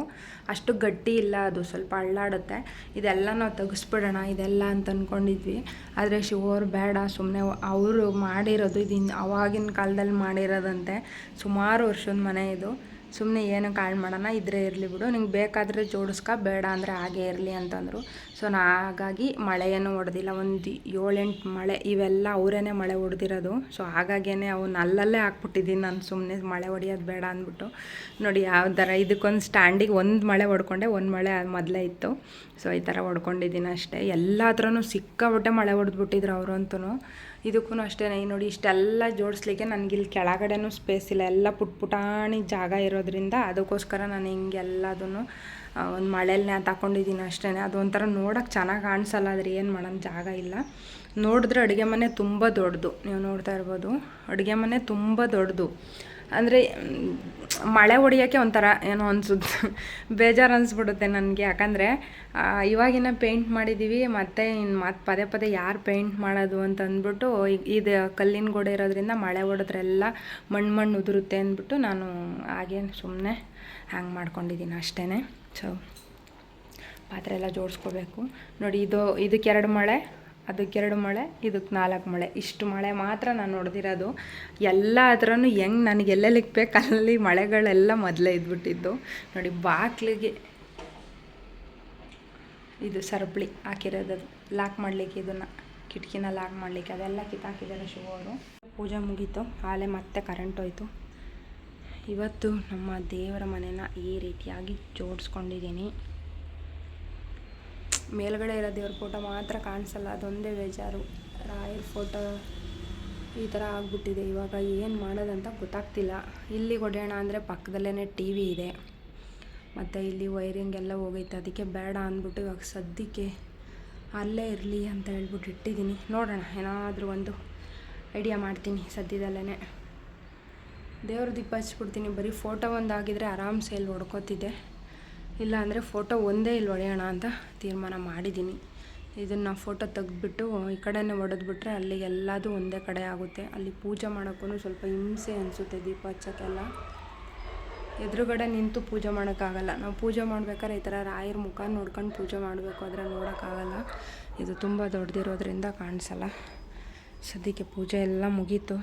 ಅಷ್ಟು ಗಟ್ಟಿ ಇಲ್ಲ ಅದು, ಸ್ವಲ್ಪ ಅಳ್ಳಾಡುತ್ತೆ. ಇದೆಲ್ಲ ನಾವು ತೆಗಿಸ್ಬಿಡೋಣ, ಇದೆಲ್ಲ ಅಂತ ಅಂದ್ಕೊಂಡಿದ್ವಿ ಆದರೆ ಶಿವರು ಬೇಡ ಸುಮ್ಮನೆ ಅವರು ಮಾಡಿರೋದು ಇದು ಅವಾಗಿನ ಕಾಲದಲ್ಲಿ ಮಾಡಿರೋದಂತೆ. ಸುಮಾರು ವರ್ಷದ ಮನೆ ಇದು. ಸುಮ್ಮನೆ ಏನು ಕಾಳು ಮಾಡೋಣ, ಇದ್ರೆ ಇರಲಿ ಬಿಡು, ನಿಂಗೆ ಬೇಕಾದರೆ ಜೋಡಿಸ್ಕೊ, ಬೇಡ ಅಂದರೆ ಹಾಗೆ ಇರಲಿ ಅಂತಂದರು. ಸೊ ನಾ ಹಾಗಾಗಿ ಮಳೆಯನ್ನು ಹೊಡೆದಿಲ್ಲ ಒಂದು ಏಳೆಂಟು ಮಳೆ, ಇವೆಲ್ಲ ಅವರೇ ಮಳೆ ಹೊಡೆದಿರೋದು ಸೊ ಹಾಗಾಗೇ ಅವನ್ನ ಅಲ್ಲಲ್ಲೇ ಹಾಕ್ಬಿಟ್ಟಿದ್ದೀನಿ ನಾನು ಸುಮ್ಮನೆ ಮಳೆ ಹೊಡೆಯೋದು ಬೇಡ ಅಂದ್ಬಿಟ್ಟು. ನೋಡಿ, ಯಾವ ಥರ ಇದಕ್ಕೊಂದು ಸ್ಟ್ಯಾಂಡಿಗೆ ಒಂದು ಮಳೆ ಹೊಡ್ಕೊಂಡೆ ಒಂದು ಮಳೆ ಮೊದಲೇ ಇತ್ತು. ಸೊ ಈ ಥರ ಹೊಡ್ಕೊಂಡಿದ್ದೀನಿ ಅಷ್ಟೇ. ಎಲ್ಲ ಹತ್ರನೂ ಸಿಕ್ಕಾಬಿಟ್ಟೆ ಮಳೆ ಹೊಡೆದ್ಬಿಟ್ಟಿದ್ರು ಅವರಂತೂ ಇದಕ್ಕೂ ಅಷ್ಟೇ ನೋಡಿ ಇಷ್ಟೆಲ್ಲ ಜೋಡಿಸ್ಲಿಕ್ಕೆ ಇಲ್ಲಿ ಕೆಳಗಡೆನೂ ಸ್ಪೇಸ್ ಇಲ್ಲ. ಎಲ್ಲ ಪುಟ್ ಪುಟಾಣಿ ಜಾಗ ಇರೋದ್ರಿಂದ ಅದಕ್ಕೋಸ್ಕರ ನಾನು ಹಿಂಗೆಲ್ಲದನ್ನು ಒಂದು ಮಳೆಯಲ್ಲಿ ತಗೊಂಡಿದ್ದೀನಿ ಅಷ್ಟೇ ಅದು ಒಂಥರ ನೋಡೋಕೆ ಚೆನ್ನಾಗಿ ಕಾಣಿಸಲ್ಲ, ಆದರೆ ಏನು ಮಾಡೋಣ ಜಾಗ ಇಲ್ಲ. ನೋಡಿದ್ರೆ ಅಡುಗೆ ಮನೆ ತುಂಬ ದೊಡ್ಡದು. ನೀವು ನೋಡ್ತಾ ಇರ್ಬೋದು. ಅಡುಗೆ ಮನೆ ತುಂಬ ದೊಡ್ಡದು. ಅಂದರೆ ಮಳೆ ಹೊಡಿಯೋಕ್ಕೆ ಒಂಥರ ಏನೋ ಅನಿಸುತ್ತೆ. ಬೇಜಾರು ಅನಿಸ್ಬಿಡುತ್ತೆ ನನಗೆ. ಯಾಕಂದರೆ ಇವಾಗಿನ ಪೇಂಟ್ ಮಾಡಿದ್ದೀವಿ ಮತ್ತು ಇನ್ನು ಮತ್ತೆ ಪದೇ ಪದೇ ಯಾರು ಪೇಂಟ್ ಮಾಡೋದು ಅಂತ ಅಂದ್ಬಿಟ್ಟು ಇದು ಕಲ್ಲಿನ ಗೋಡೆ ಇರೋದ್ರಿಂದ ಮಳೆ ಹೊಡೆದ್ರೆಲ್ಲ ಮಣ್ಣು ಮಣ್ಣು ಉದುರುತ್ತೆ ಅಂದ್ಬಿಟ್ಟು ನಾನು ಹಾಗೆ ಸುಮ್ಮನೆ ಹ್ಯಾಂಗ್ ಮಾಡ್ಕೊಂಡಿದ್ದೀನಿ ಅಷ್ಟೇ ಸೊ ಪಾತ್ರೆ ಎಲ್ಲ ಜೋಡಿಸ್ಕೋಬೇಕು. ನೋಡಿ, ಇದು, ಇದಕ್ಕೆ ಎರಡು ಮಳೆ ಅದಕ್ಕೆ ಎರಡು ಮೊಳೆ, ಇದಕ್ಕೆ ನಾಲ್ಕು ಮೊಳೆ. ಇಷ್ಟು ಮಳೆ ಮಾತ್ರ ನಾನು ನೋಡ್ದಿರೋದು. ಎಲ್ಲ ಹತ್ರನೂ ಹೆಂಗೆ ನನಗೆ ಎಲ್ಲೆಲ್ಲಿಗೆ ಬೇಕು ಅಲ್ಲಿ ಮಳೆಗಳೆಲ್ಲ ಮೊದಲೇ ಇದ್ಬಿಟ್ಟಿದ್ದು. ನೋಡಿ, ಬಾಕ್ಲಿಗೆ ಇದು ಸರಪಳಿ ಹಾಕಿರೋದು. ಲಾಕ್ ಮಾಡಲಿಕ್ಕೆ ಇದನ್ನು. ಕಿಟಕಿನ ಲಾಕ್ ಮಾಡಲಿಕ್ಕೆ. ಅದೆಲ್ಲ ಕಿತ್ತಾಕಿದ್ದಾರೆ ಶಿವ ಅವರು. ಪೂಜೆ ಮುಗೀತು. ಆಲೆ ಮತ್ತೆ ಕರೆಂಟ್ ಹೋಯ್ತು. ಇವತ್ತು ನಮ್ಮ ದೇವರ ಮನೆನ ಈ ರೀತಿಯಾಗಿ ಜೋಡಿಸ್ಕೊಂಡಿದ್ದೀನಿ. ಮೇಲ್ಗಡೆ ಇರೋ ದೇವ್ರ ಫೋಟೋ ಮಾತ್ರ ಕಾಣಿಸಲ್ಲ, ಅದೊಂದೇ ಬೇಜಾರು. ರಾಯರ ಫೋಟೋ ಈ ಥರ ಆಗಿಬಿಟ್ಟಿದೆ, ಇವಾಗ ಏನು ಮಾಡೋದಂತ ಗೊತ್ತಾಗ್ತಿಲ್ಲ. ಇಲ್ಲಿ ಹೊಡೆಯೋಣ ಅಂದರೆ ಪಕ್ಕದಲ್ಲೇ ಟಿ ವಿ ಇದೆ. ಮತ್ತು ಇಲ್ಲಿ ವೈರಿಂಗ್ ಎಲ್ಲ ಹೋಗೈತೆ, ಅದಕ್ಕೆ ಬೇಡ ಅಂದ್ಬಿಟ್ಟು ಇವಾಗ ಸದ್ಯಕ್ಕೆ ಅಲ್ಲೇ ಇರಲಿ ಅಂತ ಹೇಳ್ಬಿಟ್ಟು ಇಟ್ಟಿದ್ದೀನಿ. ನೋಡೋಣ, ಏನಾದರೂ ಒಂದು ಐಡಿಯಾ ಮಾಡ್ತೀನಿ ಸದ್ಯದಲ್ಲೇ ದೇವ್ರ ದೀಪ ಹಚ್ಬಿಡ್ತೀನಿ ಬರೀ ಫೋಟೋ ಒಂದಾಗಿದ್ರೆ ಆರಾಮ್ಸೆ ಇಲ್ಲಿ ಹೊಡ್ಕೋತಿದ್ದೆ. ಇಲ್ಲ ಅಂದರೆ ಫೋಟೋ ಒಂದೇ ಇಲ್ಲಿ ಹೊಡೆಯೋಣ ಅಂತ ತೀರ್ಮಾನ ಮಾಡಿದ್ದೀನಿ ಇದನ್ನು ಫೋಟೋ ತೆಗೆದ್ಬಿಟ್ಟು ಈ ಕಡೆನೇ ಹೊಡೆದ್ಬಿಟ್ರೆ ಅಲ್ಲಿ ಎಲ್ಲದೂ ಒಂದೇ ಕಡೆ ಆಗುತ್ತೆ. ಅಲ್ಲಿ ಪೂಜೆ ಮಾಡೋಕ್ಕೂ ಸ್ವಲ್ಪ ಹಿಂಸೆ ಅನಿಸುತ್ತೆ ದೀಪ ಹಚ್ಚೋಕ್ಕೆಲ್ಲ. ಎದುರುಗಡೆ ನಿಂತು ಪೂಜೆ ಮಾಡೋಕ್ಕಾಗಲ್ಲ. ನಾವು ಪೂಜೆ ಮಾಡ್ಬೇಕಾದ್ರೆ ಈ ಥರ ರಾಯರ ಮುಖ ನೋಡ್ಕೊಂಡು ಪೂಜೆ ಮಾಡಬೇಕು ಆದರೆ ನೋಡೋಕ್ಕಾಗಲ್ಲ. ಇದು ತುಂಬ ದೊಡ್ಡದಿರೋದ್ರಿಂದ ಕಾಣಿಸಲ್ಲ. ಸದ್ಯಕ್ಕೆ ಪೂಜೆ ಎಲ್ಲ ಮುಗೀತು.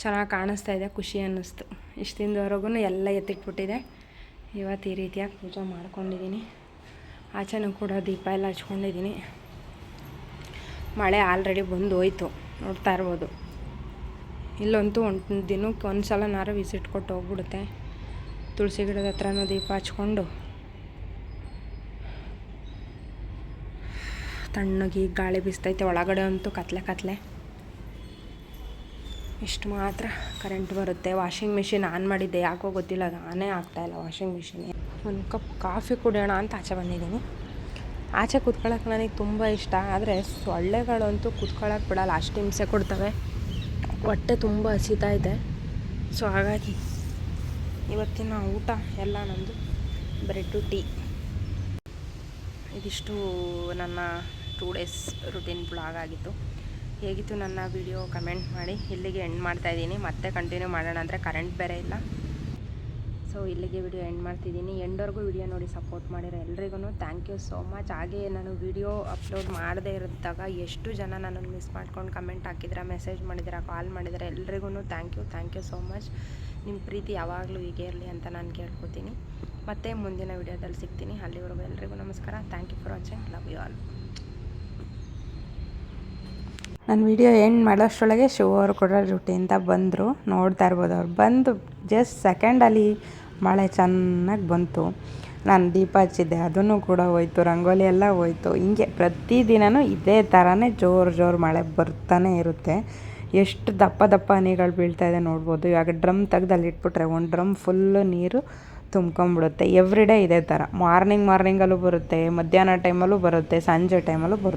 ಚೆನ್ನಾಗಿ ಕಾಣಿಸ್ತಾ ಇದೆ, ಖುಷಿ ಅನ್ನಿಸ್ತು. ಇಷ್ಟಿಂದವರೆಗೂ ಎಲ್ಲ ಎತ್ತಿಟ್ಬಿಟ್ಟಿದೆ. ಇವತ್ತು ಈ ರೀತಿಯಾಗಿ ಪೂಜೆ ಮಾಡ್ಕೊಂಡಿದ್ದೀನಿ. ಆಚೆನೂ ಕೂಡ ದೀಪ ಎಲ್ಲ ಹಚ್ಕೊಂಡಿದ್ದೀನಿ. ಮಳೆ ಆಲ್ರೆಡಿ ಬಂದು ಹೋಯ್ತು ನೋಡ್ತಾ ಇರ್ಬೋದು. ಇಲ್ಲಂತೂ ಒಂದು ದಿನಕ್ಕೆ ಒಂದು ಸಲನಾರು ವಿಸಿಟ್ ಕೊಟ್ಟು ಹೋಗ್ಬಿಡುತ್ತೆ. ತುಳಸಿ ಗಿಡದ ಹತ್ರನೂ ದೀಪ ಹಚ್ಕೊಂಡು. ತಣ್ಣಗೆ ಗಾಳಿ ಬೀಸ್ತೈತೆ ಒಳಗಡೆ ಅಂತೂ ಕತ್ಲೆ ಕತ್ಲೆ. ಇಷ್ಟು ಮಾತ್ರ ಕರೆಂಟ್ ಬರುತ್ತೆ. ವಾಷಿಂಗ್ ಮಿಷಿನ್ ಆನ್ ಮಾಡಿದ್ದೆ. ಯಾಕೋ ಗೊತ್ತಿಲ್ಲ. ಅದು ಆನೇ ಆಗ್ತಾಯಿಲ್ಲ ವಾಷಿಂಗ್ ಮಿಷಿನ್ ಒಂದು ಕಪ್ ಕಾಫಿ ಕುಡಿಯೋಣ ಅಂತ ಆಚೆ ಬಂದಿದ್ದೀನಿ. ಆಚೆ ಕೂತ್ಕೊಳ್ಳೋಕೆ ನನಗೆ ತುಂಬ ಇಷ್ಟ. ಆದರೆ ಸೊಳ್ಳೆಗಳಂತೂ ಕೂತ್ಕೊಳ್ಳೋಕೆ ಬಿಡಲ್ಲ. ಅಷ್ಟು ಹಿಂಸೆ ಕೊಡ್ತವೆ. ಹೊಟ್ಟೆ ತುಂಬ ಹಸಿತಾ ಇದೆ. ಸೊ ಹಾಗಾಗಿ ಇವತ್ತಿನ ಊಟ ಎಲ್ಲ ನಂದು ಬ್ರೆಡ್ಡು ಟೀ ಇದಿಷ್ಟು ನನ್ನ ಟೂ ಡೇಸ್ ರುಟೀನ್ ಬ್ಲಾಗ್ ಆಗಿತ್ತು. ಹೇಗಿತ್ತು ನನ್ನ ವಿಡಿಯೋ ಕಮೆಂಟ್ ಮಾಡಿ. ಇಲ್ಲಿಗೆ ಎಂಡ್ ಮಾಡ್ತಾ ಇದ್ದೀನಿ. ಮತ್ತೆ ಕಂಟಿನ್ಯೂ ಮಾಡೋಣ ಅಂದರೆ ಕರೆಂಟ್ ಬೇರೆ ಇಲ್ಲ. ಸೊ ಇಲ್ಲಿಗೆ ವಿಡಿಯೋ ಎಂಡ್ ಮಾಡ್ತಿದ್ದೀನಿ. ಎಂಡವರೆಗೂ ವಿಡಿಯೋ ನೋಡಿ ಸಪೋರ್ಟ್ ಮಾಡಿರೋ ಎಲ್ರಿಗೂ ಥ್ಯಾಂಕ್ ಯು ಸೋ ಮಚ್ ಹಾಗೆ ನಾನು ವಿಡಿಯೋ ಅಪ್ಲೋಡ್ ಮಾಡದೇ ಇರೋದಾಗ ಎಷ್ಟು ಜನ ನನ್ನನ್ನು ಮಿಸ್ ಮಾಡ್ಕೊಂಡು ಕಮೆಂಟ್ ಹಾಕಿದ್ರೆ ಮೆಸೇಜ್ ಮಾಡಿದಿರ ಕಾಲ್ ಮಾಡಿದರೆ ಎಲ್ರಿಗೂ thank you thank you so much ನಿಮ್ಮ ಪ್ರೀತಿ ಯಾವಾಗಲೂ ಹೀಗೆ ಇರಲಿ ಅಂತ ನಾನು ಕೇಳ್ಕೊತೀನಿ. ಮತ್ತೆ ಮುಂದಿನ ವಿಡಿಯೋದಲ್ಲಿ ಸಿಗ್ತೀನಿ. ಅಲ್ಲಿವರೆಗೂ ಎಲ್ರಿಗೂ ನಮಸ್ಕಾರ. Thank you for watching love you all ನನ್ನ ವಿಡಿಯೋ ಎಂಡ್ ಮಾಡೋಷ್ಟರೊಳಗೆ ಶಿವ ಅವರು ಕೂಡ ಅಂತ ಬಂದರು. ನೋಡ್ತಾ ಇರ್ಬೋದು ಅವ್ರು. ಬಂದು ಜಸ್ಟ್ ಸೆಕೆಂಡಲ್ಲಿ ಮಳೆ ಚೆನ್ನಾಗಿ ಬಂತು. ನಾನು ದೀಪ ಹಚ್ಚಿದ್ದೆ ಅದನ್ನು ಕೂಡ ಹೋಯ್ತು, ರಂಗೋಲಿ ಎಲ್ಲ ಹೋಯ್ತು. ಹಿಂಗೆ ಪ್ರತಿದಿನವೂ ಇದೇ ಥರನೇ ಜೋರು ಜೋರು ಮಳೆ ಬರ್ತಾನೆ ಇರುತ್ತೆ. ಎಷ್ಟು ದಪ್ಪ ದಪ್ಪ ಹನಿಗಳು ಬೀಳ್ತಾ ಇದೆ ನೋಡ್ಬೋದು. ಇವಾಗ ಡ್ರಮ್ ತೆಗ್ದು ಅಲ್ಲಿ ಇಟ್ಬಿಟ್ರೆ ಒಂದು ಡ್ರಮ್ ಫುಲ್ಲು ನೀರು ತುಂಬ್ಕೊಂಬಿಡುತ್ತೆ ಎವ್ರಿ ಡೇ ಇದೇ ಥರ ಮಾರ್ನಿಂಗ್ ಮಾರ್ನಿಂಗಲ್ಲೂ ಬರುತ್ತೆ, ಮಧ್ಯಾಹ್ನ ಟೈಮಲ್ಲೂ ಬರುತ್ತೆ, ಸಂಜೆ ಟೈಮಲ್ಲೂ ಬರುತ್ತೆ.